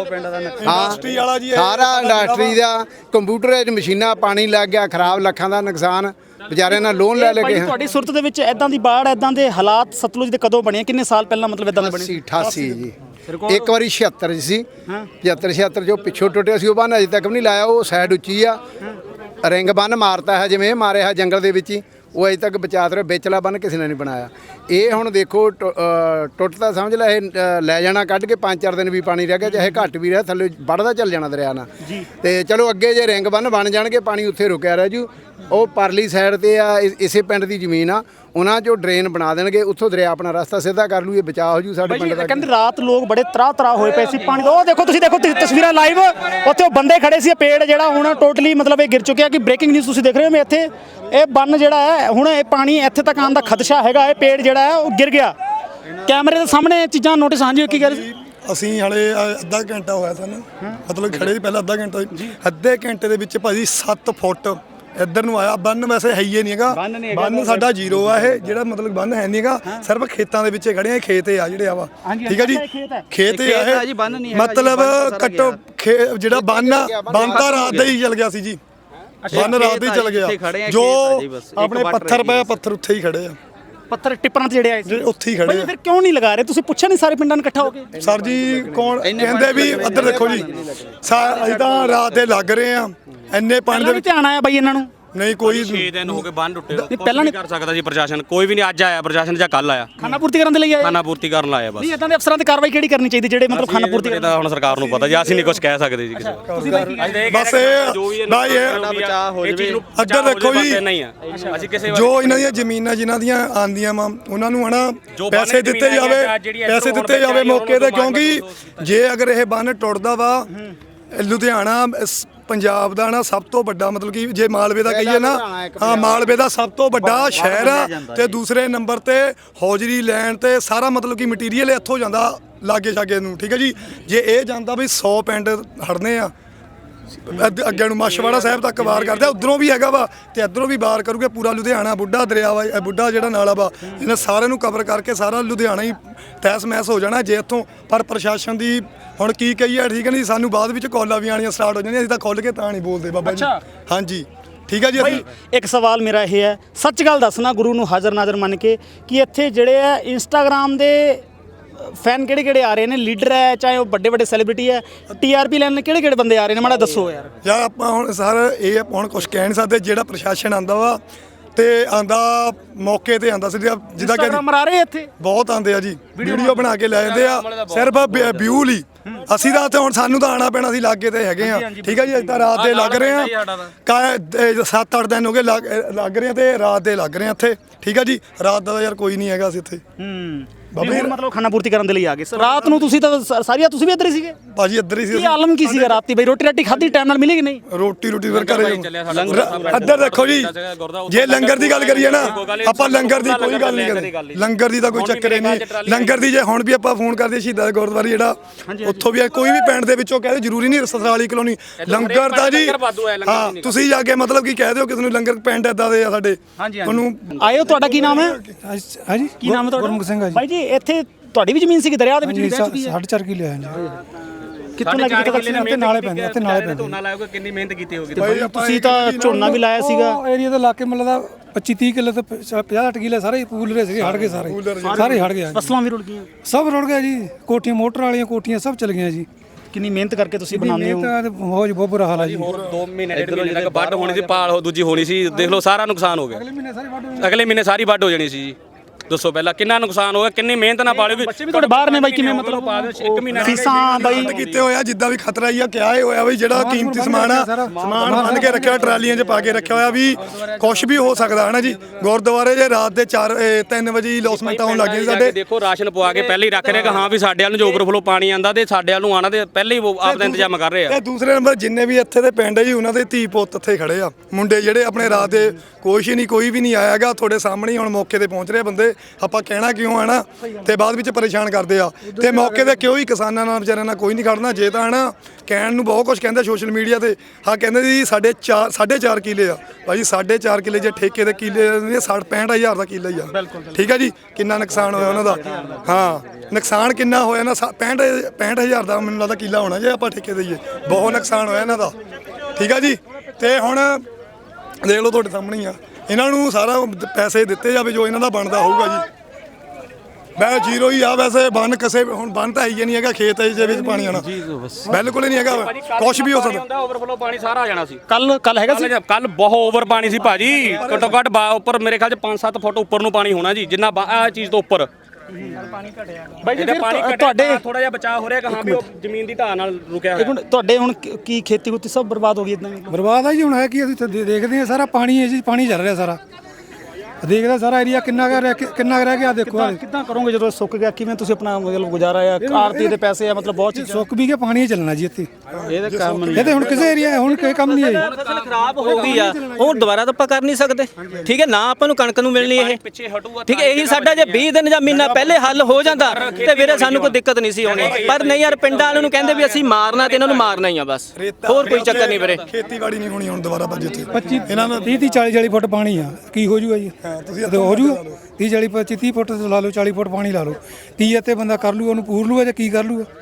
ਹਾਂ ਸਾਰਾ ਇੰਡਸਟਰੀ ਦਾ ਕੰਪਿਊਟਰਾਈਜ਼ਡ ਮਸ਼ੀਨਾਂ ਪਾਣੀ ਲੱਗ ਗਿਆ ਖਰਾਬ ਲੱਖਾਂ ਦਾ ਨੁਕਸਾਨ। ਵਿਚਾਰਿਆਂ ਨਾਲ ਲੋਨ ਲੈ ਲੈ ਭਾਈ ਕੇ ਤੁਹਾਡੀ ਸੁਰਤ ਦੇ ਵਿੱਚ ਐਦਾਂ ਦੀ ਬਾੜ ਐਦਾਂ ਦੇ ਹਾਲਾਤ ਸਤਲੁਜ ਦੇ ਕਦੋਂ ਬਣੇ? ਕਿੰਨੇ ਸਾਲ ਪਹਿਲਾਂ ਮਤਲਬ ਐਦਾਂ ਦੇ ਬਣੇ? 80 88 ਜੀ। ਇੱਕ ਵਾਰੀ 76 'ਚ ਸੀ। 75 76 ਜੋ ਪਿੱਛੋਂ ਟੁੱਟਿਆ ਸੀ ਉਹ ਬੰਨ ਅਜੇ ਤੱਕ ਵੀ ਨਹੀਂ ਲਾਇਆ। ਉਹ ਸਾਈਡ ਉੱਚੀ ਆ। ਰਿੰਗ ਬੰਨ ਮਾਰਤਾ ਹੈ ਜਿਵੇਂ ਮਾਰਿਆ ਹੈ ਜੰਗਲ ਦੇ ਵਿੱਚ ਹੀ। ਉਹ ਅਜੇ ਤੱਕ ਬਚਾਤ ਰਿਹਾ ਵਿਚਲਾ ਬੰਨ ਕਿਸੇ ਨੇ ਨਹੀਂ ਬਣਾਇਆ। ਇਹ ਹੁਣ ਦੇਖੋ ਟੁ- ਅ, ਟੁੱਟ ਤਾਂ ਸਮਝ ਲੈ ਇਹ ਲੈ ਜਾਣਾ ਕੱਢ ਕੇ ਪੰਜ ਚਾਰ ਦਿਨ ਵੀ ਪਾਣੀ ਰਹਿ ਗਿਆ ਚਾਹੇ ਘੱਟ ਵੀ ਰਿਹਾ ਥੱਲੇ ਵੱਢਦਾ ਚੱਲ ਜਾਣਾ ਦਰਿਆ ਨਾਲ। ਤੇ ਚਲੋ ਅੱਗੇ ਜੇ ਰਿੰਗ ਬੰਨ ਬਣ ਜਾਣਗੇ ਪਾਣੀ ਉੱਥੇ ਰੁਕਿਆ ਰਹਿ ਜੂ। ਉਹ ਪਰਲੀ ਸਾਈਡ ਤੇ ਆ ਇਸੇ ਪਿੰਡ ਦੀ ਜ਼ਮੀਨ ਆ। ਉਹਨਾਂ 'ਚੋਂ ਡਰੇਨ ਬਣਾ ਦੇਣਗੇ ਉੱਥੋਂ ਦਰਿਆ ਆਪਣਾ ਰਸਤਾ ਸਿੱਧਾ ਕਰ ਲੂ ਇਹ ਬਚਾਅ ਹੋ ਜੂ ਸਾਡੇ ਪਿੰਡ ਜੀ ਦਾ ਕਹਿੰਦੇ ਰਾਤ ਲੋਕ ਬੜੇ ਤਰਾ ਤਰਾ ਹੋਏ ਪਏ ਸੀ ਪਾਣੀ ਉਹ ਦੇਖੋ ਤੁਸੀਂ ਦੇਖੋ ਤਸਵੀਰਾਂ ਲਾਈਵ ਉੱਥੇ ਉਹ ਬੰਦੇ ਖੜੇ ਸੀ ਇਹ ਪੇੜ ਜਿਹੜਾ ਹੁਣ ਟੋਟਲੀ ਮਤਲਬ ਇਹ ਗਿਰ ਚੁੱਕਿਆ ਕਿ ਬ੍ਰੇਕਿੰਗ ਨਿਊਜ਼ ਤੁਸੀਂ ਦੇਖ ਰਹੇ ਹੋ ਮੈਂ ਇੱਥੇ ਇਹ ਬੰਨ ਜਿਹੜਾ ਹੈ ਹੁਣ ਇਹ ਪਾਣੀ ਇੱਥੇ ਤੱਕ ਆਉਣ ਦਾ ਖਦਸ਼ਾ ਹੈਗਾ ਇਹ ਪੇੜ ਜਿਹੜਾ ਹੈ ਉਹ ਗਿਰ ਗਿਆ। ਕੈਮਰੇ ਦੇ ਸਾਹਮਣੇ ਚੀਜ਼ਾਂ ਨੋਟਿਸ ਹਾਂਜੀ ਕੀ ਕਰ ਅਸੀਂ ਹਲੇ ਅੱਧਾ ਘੰਟਾ ਹੋਇਆ ਸਾਨੂੰ। ਮਤਲਬ ਖੜੇ ਸੀ ਪਹਿਲਾਂ ਅੱਧਾ ਘੰਟਾ ਅੱਧੇ ਘੰਟੇ ਦੇ ਵਿੱਚ ਭਾਜੀ 7 ਫੁੱਟ ਇੱਧਰ ਨੂੰ ਆਇਆ ਬੰਨ ਵੈਸੇ ਹੈ ਹੀ ਨਹੀਂ ਹੈਗਾ। ਬੰਨ ਸਾਡਾ ਜ਼ੀਰੋ ਆ ਇਹ ਜਿਹੜਾ ਮਤਲਬ ਬੰਨ ਹੈ ਨਹੀਂ ਹੈਗਾ ਸਿਰਫ ਖੇਤਾਂ ਦੇ ਵਿੱਚ ਖੜੇ ਆ ਇਹ ਖੇਤ ਆ ਜਿਹੜੇ ਆ ਵਾ। ਠੀਕ ਹੈ ਜੀ? ਖੇਤ ਆ ਇਹ ਮਤਲਬ ਕੱਟੋ ਖੇ- ਜਿਹੜਾ ਬੰਨ ਆ ਬੰਨ ਤਾਂ ਰਾਤ ਦਾ ਹੀ ਚਲ ਗਿਆ ਸੀ ਜੀ। ਬੰਨ ਰਾਤ ਦਾ ਹੀ ਚਲ ਗਿਆ। ਜੋ ਆਪਣੇ ਪੱਥਰ ਪਏ ਆ, ਪੱਥਰ ਉੱਥੇ ਹੀ ਖੜੇ ਆ। ਪੱਥਰ ਟਿੱਪਰਾਂ ਤੇ ਜਿਹੜੇ ਆਏ ਸੀ। ਜਿਹੜੇ ਉੱਥੇ ਹੀ ਖੜੇ ਭਾਈ ਆ। ਫਿਰ ਕਿਉਂ ਨਹੀਂ ਲਗਾ ਰਹੇ? ਤੁਸੀਂ ਪੁੱਛਿਆ ਨਹੀਂ ਸਾਰੇ ਪਿੰਡਾਂ ਨੂੰ ਇਕੱਠਾ ਹੋ ਕੇ? ਸਰ ਜੀ ਕੌਣ ਕਹਿੰਦੇ ਵੀ ਇੱਧਰ ਦੇਖੋ ਜੀ ਸਾ- ਅਸੀਂ ਤਾਂ ਰਾਤ ਦੇ ਲੱਗ ਰਹੇ ਆ। ਇੰਨੇ ਪਾਣੀ ਦੇ ਪਹਿਲਾਂ ਵੀ ਵਿੱਚ ਧਿਆਨ ਆਇਆ ਬਾਈ ਇਹਨਾਂ ਨੂੰ? ਨਹੀਂ ਕੋਈ 6 ਦਿਨ ਹੋ ਗਏ ਬੰਨ ਟੁੱਟੇ ਪਹਿਲਾਂ ਨਹੀਂ- ਕਰ ਸਕਦਾ ਜੀ ਪ੍ਰਸ਼ਾਸਨ। ਕੋਈ ਵੀ ਨਹੀਂ ਅੱਜ ਆਇਆ ਪ੍ਰਸ਼ਾਸਨ ਜਾਂ ਕੱਲ ਆਇਆ। ਖਾਣਾ ਪੂਰਤੀ ਕਰਨ ਦੇ ਲਈ ਆਏ? ਖਾਣਾ ਪੂਰਤੀ ਕਰਨ ਲਾਇਆ ਬਸ। ਨਹੀਂ ਇਦਾਂ ਦੇ ਅਫਸਰਾਂ ਤੇ ਕਾਰਵਾਈ ਕਿਹੜੀ ਕਰਨੀ ਚਾਹੀਦੀ ਜਿਹੜੇ ਮਤਲਬ ਖਾਣਾ ਪੂਰਤੀ ਇਹ ਤਾਂ ਹੁਣ ਸਰਕਾਰ ਨੂੰ ਪਤਾ ਜੀ ਅਸੀਂ ਨਹੀਂ ਕੁਝ ਕਹਿ ਸਕਦੇ ਜੀ ਕਿਸੇ ਨੂੰ। ਬਸ ਇਹ ਬਾਈ ਇਹ ਇੱਧਰ ਦੇਖੋ ਜੀ। ਨਹੀਂ ਆ। ਅਸੀਂ ਕਿਸੇ ਜੋ ਇਹਨਾਂ ਦੀਆਂ ਜ਼ਮੀਨਾਂ ਜਿਨ੍ਹਾਂ ਦੀਆਂ ਆਂਦੀਆਂ ਵਾ ਉਹਨਾਂ ਨੂੰ ਹਨਾ ਜੋ ਪੈਸੇ ਦਿੱਤੇ ਜ਼ਮੀਨਾਂ ਜਾਵੇ ਜਾਂ ਪੈਸੇ ਦਿੱਤੇ ਜਾਵੇ ਮੌਕੇ ਤੇ ਨੂੰ ਕਿਉਂਕਿ ਜੇ ਅਗਰ ਇਹ ਬੰਨ ਟੁੱਟਦਾ ਵਾ ਲੁਧਿਆਣਾ ਪੰਜਾਬ ਦਾ ਨਾ ਸਭ ਤੋਂ ਵੱਡਾ ਮਤਲਬ ਕਿ ਜੇ ਮਾਲਵੇ ਦਾ ਕਹੀਏ ਨਾ ਹਾਂ ਮਾਲਵੇ ਦਾ ਸਭ ਤੋਂ ਵੱਡਾ ਸ਼ਹਿਰ ਆ ਤੇ ਦੂਸਰੇ ਨੰਬਰ ਤੇ ਹੌਜਰੀ ਲੈਣ ਤੇ ਸਾਰਾ ਮਤਲਬ ਕਿ ਮਟੀਰੀਅਲ ਇੱਥੋਂ ਜਾਂਦਾ ਲਾਗੇ ਛਾਗੇ ਨੂੰ ਠੀਕ ਹੈ ਜੀ? ਜੇ ਇਹ ਜਾਂਦਾ ਵੀ 100 ਪਿੰਡ ਹੜਨੇ ਆ ਅੱਧ- ਅੱਗੇ ਨੂੰ ਮਾਸ਼ਵਾੜਾ ਸਾਹਿਬ ਤੱਕ ਵਾਰ ਕਰਦੇ ਆ ਉਧਰੋਂ ਵੀ ਹੈਗਾ ਵਾ ਤੇ ਇਧਰੋਂ ਵੀ ਵਾਰ ਕਰੂਗੇ ਪੂਰਾ ਲੁਧਿਆਣਾ ਬੁੱਢਾ ਦਰਿਆ ਵਾ ਇਹ ਬੁੱਢਾ ਜਿਹੜਾ ਨਾਲਾ ਵਾ ਇਹਨੇ ਸਾਰਿਆਂ ਨੂੰ ਕਵਰ ਕਰਕੇ ਸਾਰਾ ਲੁਧਿਆਣਾ ਹੀ ਤਹਿਸ ਮਹਿਸ ਹੋ ਜਾਣਾ ਜੇ ਇੱਥੋਂ ਪਰ ਪ੍ਰਸ਼ਾਸਨ ਦੀ ਹੁਣ ਕੀ ਕਹੀਏ ਠੀਕ ਹੈ ਨਹੀਂ ਸਾਨੂੰ ਬਾਅਦ ਵਿੱਚ ਕਾਲਾਂ ਵੀ ਆਣੀਆਂ ਸਟਾਰਟ ਹੋ ਜਾਂਦੀਆਂ ਅਸੀਂ ਤਾਂ ਖੁੱਲ ਕੇ ਤਾਂ ਨਹੀਂ ਬੋਲਦੇ ਬਾਬਾ ਜੀ ਅੱਛਾ। ਹਾਂਜੀ ਠੀਕ ਹੈ ਜੀ ਭਾਈ ਅਸੀਂ ਇੱਕ ਸਵਾਲ ਮੇਰਾ ਇਹ ਹੈ ਸੱਚ ਗੱਲ ਦੱਸਣਾ ਗੁਰੂ ਨੂੰ ਹਾਜ਼ਰ ਨਾਜ਼ਰ ਮੰਨ ਕੇ ਕਿ ਇੱਥੇ ਜਿਹੜੇ ਆ ਇੰਸਟਾਗ੍ਰam ਦੇ ਫੈਨ ਕਿਹੜੇ ਕਿਹੜੇ ਆ ਰਹੇ ਨੇ? ਲੀਡਰ ਹੈ ਚਾਹੇ ਉਹ ਵੱਡੇ ਵੱਡੇ ਸੈਲੀਬ੍ਰਿਟੀ ਹੈ ਟੀਆਰਪੀ ਲੈਣ ਕਿਹੜੇ ਕਿਹੜੇ ਬੰਦੇ ਆ ਰਹੇ ਨੇ? ਮਾੜਾ ਦੱਸੋ ਯਾਰ। ਯਾਰ ਆਪਾਂ ਹੁਣ ਸਰ ਇਹ ਆਪਾਂ ਹੁਣ ਕੁਝ ਕਹਿ ਨਹੀਂ ਸਕਦੇ ਜਿਹੜਾ ਪ੍ਰਸ਼ਾਸਨ ਆਂਦਾ ਵਾ ਤੇ ਆਂਦਾ ਮੌਕੇ ਤੇ ਆਂਦਾ ਸਿੱਧਾ ਜਿੱਦਾਂ ਕਿ ਇੰਸਟਾਗ੍ਰਾਮ ਆ ਰਹੇ ਇੱਥੇ? ਬਹੁਤ ਆਂਦੇ ਆ ਜੀ। ਵੀਡੀਓ ਬਣਾ ਕੇ ਲੈ ਜਾਂਦੇ ਆ। ਸਿਰਫ ਵਿਊ ਲਈ। ਅਸੀਂ ਤਾਂ ਹੁਣ ਸਾਨੂੰ ਤਾਂ ਆਣਾ ਪੈਣਾ ਸੀ ਲਾਗੇ ਤੇ ਹੈਗੇ ਆ। ਠੀਕ ਹੈ ਜੀ ਤਾਂ ਰਾਤ ਦੇ ਲੱਗ ਰਹੇ ਆ। ਕਾ 7-8 ਦਿਨ ਹੋ ਗਏ ਲੱਗ ਰਹੇ ਆ ਤੇ ਰਾਤ ਦੇ ਲੱਗ ਰਹੇ ਆ ਇੱਥੇ। ਠੀਕ ਹੈ ਜੀ ਰਾਤ ਦਾ ਯਾਰ ਕੋਈ ਨਹੀਂ ਹੈਗਾ ਅਸੀਂ ਇੱਥੇ। ਹੂੰ। ਬਾਬਾ ਮਤਲਬ ਖਾਣਾ ਪੂਰਤੀ ਕਰਨ ਦੇ ਲਈ ਆ ਗਏ। ਰਾਤ ਨੂੰ ਤੁਸੀਂ ਤਾਂ ਸ- ਸਾਰੀਆਂ ਤੁਸੀਂ ਵੀ ਇੱਧਰ ਹੀ ਸੀਗੇ? ਭਾਜੀ ਇੱਧਰ ਹੀ ਸੀ ਕੀ ਆਲਮ ਕੀ ਸੀਗਾ ਰਾਤੀ ਬਈ ਰੋਟੀ ਰਾਟੀ ਖਾਧੀ ਟਾਈਮ ਨਾਲ ਮਿਲੀ ਕਿ ਨਹੀਂ? ਰੋਟੀ ਰੋਟੀ ਫਿਰ ਘਰੇ ਇੱਧਰ ਦੇਖੋ ਜੀ। ਜੇ ਲੰਗਰ ਦੀ ਗੱਲ ਕਰੀਏ ਨਾ ਆਪਾਂ ਲੰਗਰ ਦੀ ਕੋਈ ਗੱਲ ਨਹੀਂ ਕਰਦੇ ਲੰਗਰ ਦੀ ਤਾਂ ਕੋਈ ਚੱਕਰ ਹੀ ਨਹੀਂ। ਲੰਗਰ ਦੀ ਜੇ ਹੁਣ ਵੀ ਆਪਾਂ ਫੋਨ ਕਰਦੇ ਸ਼ਹੀਦਾਂ ਦੇ ਗੁਰਦੁਆਰੇ ਜਿਹੜਾ ਉੱਥੋਂ ਵੀ ਕੋਈ ਵੀ ਪਿੰਡ ਦੇ ਵਿੱਚੋਂ ਕਹਿੰਦੇ ਜ਼ਰੂਰੀ ਨਹੀਂ ਸਸਰਾਲੀ ਕਲੋਨੀ ਲੰਗਰ ਦਾ ਜੀ ਹਾਂ ਤੁਸੀਂ ਜਾ ਕੇ ਮਤਲਬ ਕੀ ਕਹਿ ਦਿਓ ਕਿਸ ਨੂੰ ਲੰਗਰ ਪਿੰਡ ਏਦਾਂ ਦੇ ਆ ਸਾਡੇ। ਤੁਹਾਨੂੰ ਆਇਓ ਤੁਹਾਡਾ ਕੀ ਨਾਮ ਹੈ? ਹਾਂਜੀ। ਕੀ ਨਾਮ ਹੈ ਤੁਹਾਡਾ? ਗੁਰਮੁਖ ਸਿੰਘ ਆ ਜੀ। ਬਾਈ ਜੀ ਇੱਥੇ ਤੁਹਾਡੀ ਵੀ ਜ਼ਮੀਨ ਸੀ ਕਿ ਦਰਿਆ ਦੇ ਵਿੱਚ ਵੀ ਬਹਿ ਚੁੱਕੀ ਹੈ। ਸਾਢੇ ਚਾਰ ਕਿੱਲੇ ਆ ਜੀ ਕਿੱਥੋਂ ਲੱਗ ਕਿੱਥੇ ਤੱਕ ਸੀ ਇੱਥੇ ਨਾਲੇ ਪੈਂਦੇ ਇੱਥੇ ਨਾਲੇ ਪੈਂਦੇ। ਝੋਨਾ ਲਾਇਆ ਕਿੰਨੀ ਮਿਹਨਤ ਕੀਤੀ ਹੋਗੀ ਤੁਸੀਂ ਤਾਂ ਝੋਨਾ ਵੀ ਲਾਇਆ ਸੀਗਾ। ਉਹ ਏਰੀਆ ਦੇ ਇਲਾਕੇ ਦਾ 25 30 ਕਿੱਲੇ ਤੇ 50 60 ਕਿੱਲੇ ਸਾਰੇ ਪੂਲ ਰਹੇ ਸੀਗੇ ਹੜ ਗਏ ਸਾਰੇ। ਸਾਰੇ ਹੜ ਗਏ। ਫਸਲਾਂ ਵੀ ਰੁੜ ਗਈਆਂ। ਸਭ ਰੁੜ ਗਿਆ ਜੀ ਕੋਠੀਆਂ ਮੋਟਰ ਵਾਲੀਆਂ ਕੋਠੀਆਂ ਸਭ ਚਲ ਗਈਆਂ ਜੀ। ਕਿੰਨੀ ਮਿਹਨਤ ਕਰਕੇ ਤੁਸੀਂ ਬਣਾਉਂਦੇ ਹੋ? ਮਿਹਨਤ ਤੇ ਹੋ ਜੀ ਬਹੁਤ ਬੁਰਾ ਹਾਲ ਹੈ ਜੀ। ਹੋਰ 2 ਮਹੀਨੇ ਡੇਢ ਮਹੀਨੇ ਤੱਕ ਵੱਢ ਹੋਣੀ ਸੀ ਪਾਲ ਹੋ ਦੂਜੀ ਹੋਣੀ ਸੀ ਦੇਖ ਲਓ ਸਾਰਾ ਨੁਕਸਾਨ ਹੋ ਗਿਆ। ਅਗਲੇ ਮਹੀਨੇ ਸਾਰੇ ਵੱਢ ਅਗਲੇ ਮਹੀਨੇ ਸਾਰੀ ਵੱਢ ਹੋ ਜਾਣੀ ਸੀ ਜੀ। ਦੱਸੋ ਪਹਿਲਾਂ ਕਿੰਨਾ ਨੁਕਸਾਨ ਹੋਇਆ ਕਿੰਨੀ ਮਿਹਨਤ ਨਾਲ ਬੱਚੇ ਵੀ ਤੁਹਾਡੇ ਬਾਹਰ ਨੇ ਬਾਈ ਕਿਵੇਂ ਮਤਲਬ? ਇੱਕ ਮਹੀਨਾ ਫੀਸਾਂ ਬਾਈ ਕੀਤੇ ਹੋਇਆ ਜਿੱਦਾਂ ਵੀ ਖਤਰਾ ਹੀ ਆ ਕਿਹਾ ਇਹ ਹੋਇਆ ਵੀ ਜਿਹੜਾ ਕੀਮਤੀ ਸਮਾਨ ਆ ਸਮਾਨ ਬੰਨ ਕੇ ਰੱਖਿਆ ਟਰਾਲੀਆਂ 'ਚ ਪਾ ਕੇ ਰੱਖਿਆ ਹੋਇਆ ਵੀ ਕੁਝ ਵੀ ਹੋ ਸਕਦਾ ਹੈ ਨਾ ਜੀ? ਗੁਰਦੁਆਰੇ ਜੇ ਰਾਤ ਦੇ 4 3 ਵਜੇ ਹੀ ਲੌਸਮੈਂਟ ਆਉਣ ਲੱਗ ਗਈ ਸਾਡੇ। ਦੇਖੋ ਰਾਸ਼ਨ ਪਵਾ ਕੇ ਪਹਿਲੇ ਹੀ ਰੱਖ ਰਹੇ ਕਿ ਹਾਂ ਵੀ ਸਾਡੇ ਵੱਲ ਨੂੰ ਜੋ ਓਵਰਫਲੋ ਪਾਣੀ ਆਂਦਾ ਤੇ ਸਾਡੇ ਵੱਲ ਨੂੰ ਆਣਾ ਤੇ ਪਹਿਲੇ ਹੀ ਉਹ ਆਪਦਾ ਇੰਤਜ਼ਾਮ ਕਰ ਰਹੇ ਆ। ਤੇ ਦੂਸਰੇ ਨੰਬਰ ਜਿੰਨੇ ਵੀ ਇੱਥੇ ਦੇ ਪਿੰਡ ਹੈ ਜੀ ਉਹਨਾਂ ਦੇ ਧੀ ਪੁੱਤ ਇੱਥੇ ਖੜੇ ਆ। ਮੁੰਡੇ ਜਿਹੜੇ ਆਪਣੇ ਰਾਤ ਦੇ ਕੁਛ ਹੀ ਨਹੀਂ ਕੋਈ ਵੀ ਨਹੀਂ ਆਇਆਗਾ ਤੁਹਾਡੇ ਸਾਹਮਣੇ ਹੀ ਹੁਣ ਮੌਕੇ ਤੇ ਪਹੁੰਚ ਰਹੇ ਬੰਦੇ। ਆਪਾਂ ਕਹਿਣਾ ਕਿਉਂ ਆਣਾ ਤੇ ਬਾਅਦ ਵਿੱਚ ਪਰੇਸ਼ਾਨ ਕਰਦੇ ਆ। ਤੇ ਮੌਕੇ ਤੇ ਕਿਉਂ ਹੀ ਕਿਸਾਨਾਂ ਨਾਲ ਵਿਚਾਰਿਆਂ ਨਾਲ ਕੋਈ ਨਹੀਂ ਖੜਨਾ ਜੇ ਤਾਂ ਹਨਾ ਕਹਿਣ ਨੂੰ ਬਹੁਤ ਕੁਝ ਕਹਿੰਦੇ ਸੋਸ਼ਲ ਮੀਡੀਆ ਤੇ। ਹਾਂ ਕਹਿੰਦੇ ਜੀ ਸਾਡੇ 4 4.5 ਕਿੱਲੇ ਆ। ਭਾਈ 4.5 ਕਿੱਲੇ ਜੇ ਠੇਕੇ ਦੇ ਕਿੱਲੇ ਨੇ 60 65000 ਦਾ ਕਿੱਲਾ ਹੀ ਆ। ਠੀਕ ਹੈ ਜੀ? ਕਿੰਨਾ ਨੁਕਸਾਨ ਹੋਇਆ ਉਹਨਾਂ ਦਾ? ਹਾਂ ਨੁਕਸਾਨ ਕਿੰਨਾ ਹੋਇਆ ਨਾ 65 65000 ਦਾ ਮੈਨੂੰ ਲੱਗਦਾ ਕਿੱਲਾ ਹੋਣਾ ਜੇ ਆਪਾਂ ਠੇਕੇ ਦੇਈਏ ਬਹੁਤ ਨੁਕਸਾਨ ਹੋਇਆ ਇਹਨਾਂ ਦਾ। ਠੀਕ ਆ ਜੀ? ਤੇ ਹੁਣ ਦੇਖ ਲਓ ਤੁਹਾਡੇ ਸਾਹਮਣੇ ਹੀ ਆ। ਇਹਨਾਂ ਨੂੰ ਸਾਰਾ ਪੈਸੇ ਦਿੱਤੇ ਜਾਵੇ ਜੋ ਇਹਨਾਂ ਦਾ ਬਣਦਾ ਹੋਊਗਾ ਜੀ। ਮੈਂ ਜ਼ੀਰੋ ਹੀ ਆ ਵੈਸੇ ਬੰਨ ਕਸੇ ਹੁਣ ਬੰਨ ਤਾਂ ਹੈ ਹੀ ਨਹੀਂ ਹੈਗਾ ਖੇਤ ਹੈ ਦੇ ਵਿੱਚ ਪਾਣੀ ਆਣਾ ਬਿਲਕੁਲ ਹੀ ਨਹੀਂ ਹੈਗਾ। ਕੁਝ ਵੀ ਹੋ ਸਕਦਾ। ਓਵਰਫਲੋ ਪਾਣੀ ਸਾਰਾ ਆ ਜਾਣਾ ਸੀ। ਕੱਲ ਕੱਲ ਹੈਗਾ ਸੀ? ਕੱਲ ਬਹੁਤ ਓਵਰ ਪਾਣੀ ਸੀ ਭਾਜੀ। ਘੱਟੋ ਘੱਟ ਬਾ- ਉੱਪਰ ਮੇਰੇ ਖਿਆਲ ਚ 5-7 ਫੁੱਟ ਉੱਪਰ ਨੂੰ ਪਾਣੀ ਹੋਣਾ ਜੀ ਜਿੰਨਾ ਆ ਚੀਜ਼ ਤੋਂ ਉੱਪਰ। ਬਾਈ ਜੀ ਫਿਰ ਪਾਣੀ ਤੁਹਾ- ਘਟਿਆ ਤੁਹਾਡੇ ਥੋੜਾ ਜਿਹਾ ਬਚਾਅ ਹੋ ਰਿਹਾ ਕਿ ਹਾਂ ਵੀ ਉਹ ਜ਼ਮੀਨ ਦੀ ਢਾਹ ਨਾਲ ਰੁਕਿਆ ਹੋਇਆ। ਤੁਹਾਡੇ ਹੁਣ ਕੀ- ਖੇਤੀ ਕੁੱਤੀ ਸਭ ਬਰਬਾਦ ਹੋ ਗਈ ਇਦਾਂ ਬਰਬਾਦ ਆ ਜੀ ਹੁਣ ਹੈ ਕੀ ਅਸੀਂ ਦੇਖਦੇ ਆ ਸਾਰਾ ਪਾਣੀ ਹੈ ਜੀ ਪਾਣੀ ਚੱਲ ਰਿਹਾ ਸਾਰਾ। ਦੇਖਦਾ ਸਾਰਾ ਏਰੀਆ ਕਿੰਨਾ ਕੁ ਰਹਿ ਕੇ- ਕਿੰਨਾ ਕੁ ਰਹਿ ਗਿਆ ਦੇਖੋ ਹਾਲੇ। ਕਿੱਦਾਂ ਕਰੋਗੇ ਜਦੋਂ ਸੁੱਕ ਗਿਆ? ਕਿਵੇਂ ਤੁਸੀਂ ਆਪਣਾ ਮਤਲਬ ਗੁਜ਼ਾਰਾ ਆ? ਆਰਤੀ ਦੇ ਪੈਸੇ ਆ ਮਤਲਬ ਬਹੁਤ ਚੀਜ਼ਾਂ। ਸੁੱਕ ਵੀ ਗਿਆ ਪਾਣੀ ਹੀ ਚੱਲਣਾ ਜੀ ਇੱਥੇ। ਇਹਦਾ ਕੰਮ ਇਹ ਤੇ ਹੁਣ ਕਿਸੇ ਏਰੀਆ ਹੁਣ ਕੋਈ ਕੰਮ ਨਹੀਂ ਹੈ ਜੀ। ਫਸਲ ਖਰਾਬ ਹੋ ਗਈ ਆ। ਉਹ ਦੁਬਾਰਾ ਤਾਂ ਆਪਾਂ ਕਰ ਨਹੀਂ ਸਕਦੇ। ਠੀਕ ਹੈ ਨਾ ਆਪਾਂ ਨੂੰ ਕਣਕ ਨੂੰ ਮਿਲਣੀ ਇਹ। ਪਿੱਛੇ ਹਟੂਗਾ ਠੀਕ ਹੈ ਇਹੀ ਸਾਡਾ ਜੇ 20 ਦਿਨ ਜਾਂ ਮਹੀਨਾ ਪਹਿਲੇ ਹੱਲ ਹੋ ਜਾਂਦਾ ਤੇ ਵੀਰੇ ਸਾਨੂੰ ਕੋਈ ਦਿੱਕਤ ਨਹੀਂ ਸੀ ਆਉਣੀ ਪਰ ਨਹੀਂ ਯਾਰ ਪਿੰਡਾਂ ਵਾਲਿਆਂ ਨੂੰ ਕਹਿੰਦੇ ਵੀ ਅਸੀਂ ਮਾਰਨਾ ਤੇ ਇਹਨਾਂ ਨੂੰ ਮਾਰਨਾ ਹੀ ਆ ਬਸ। ਹੋਰ ਕੋਈ ਚੱਕਰ ਨਹੀਂ ਵੀਰੇ। ਖੇਤੀਬਾੜੀ ਨਹੀਂ ਹੋਣੀ ਹੁਣ ਦੁਬਾਰਾ ਬੱਜੇ ਤੇ 25 ਇਹਨਾਂ ਦਾ 30 30 40 40 ਫੁੱਟ ਪਾਣੀ ਆ। ਕੀ ਹੋ ਜੂਗਾ ਜੀ? ਤੁਸੀਂ ਤੇ ਹੋ ਜੂਗਾ 30 40 25 30 ਫੁੱਟ ਲਾ ਲਓ 40 ਫੁੱਟ ਪਾਣੀ ਲਾ ਲਓ। ਕੀ ਇੱਥੇ ਬੰਦਾ ਕਰ ਲੂਗਾ ਉਹਨੂੰ ਪੂਰ ਲੂਗਾ ਜਾਂ ਕੀ ਕਰ ਲੂਗਾ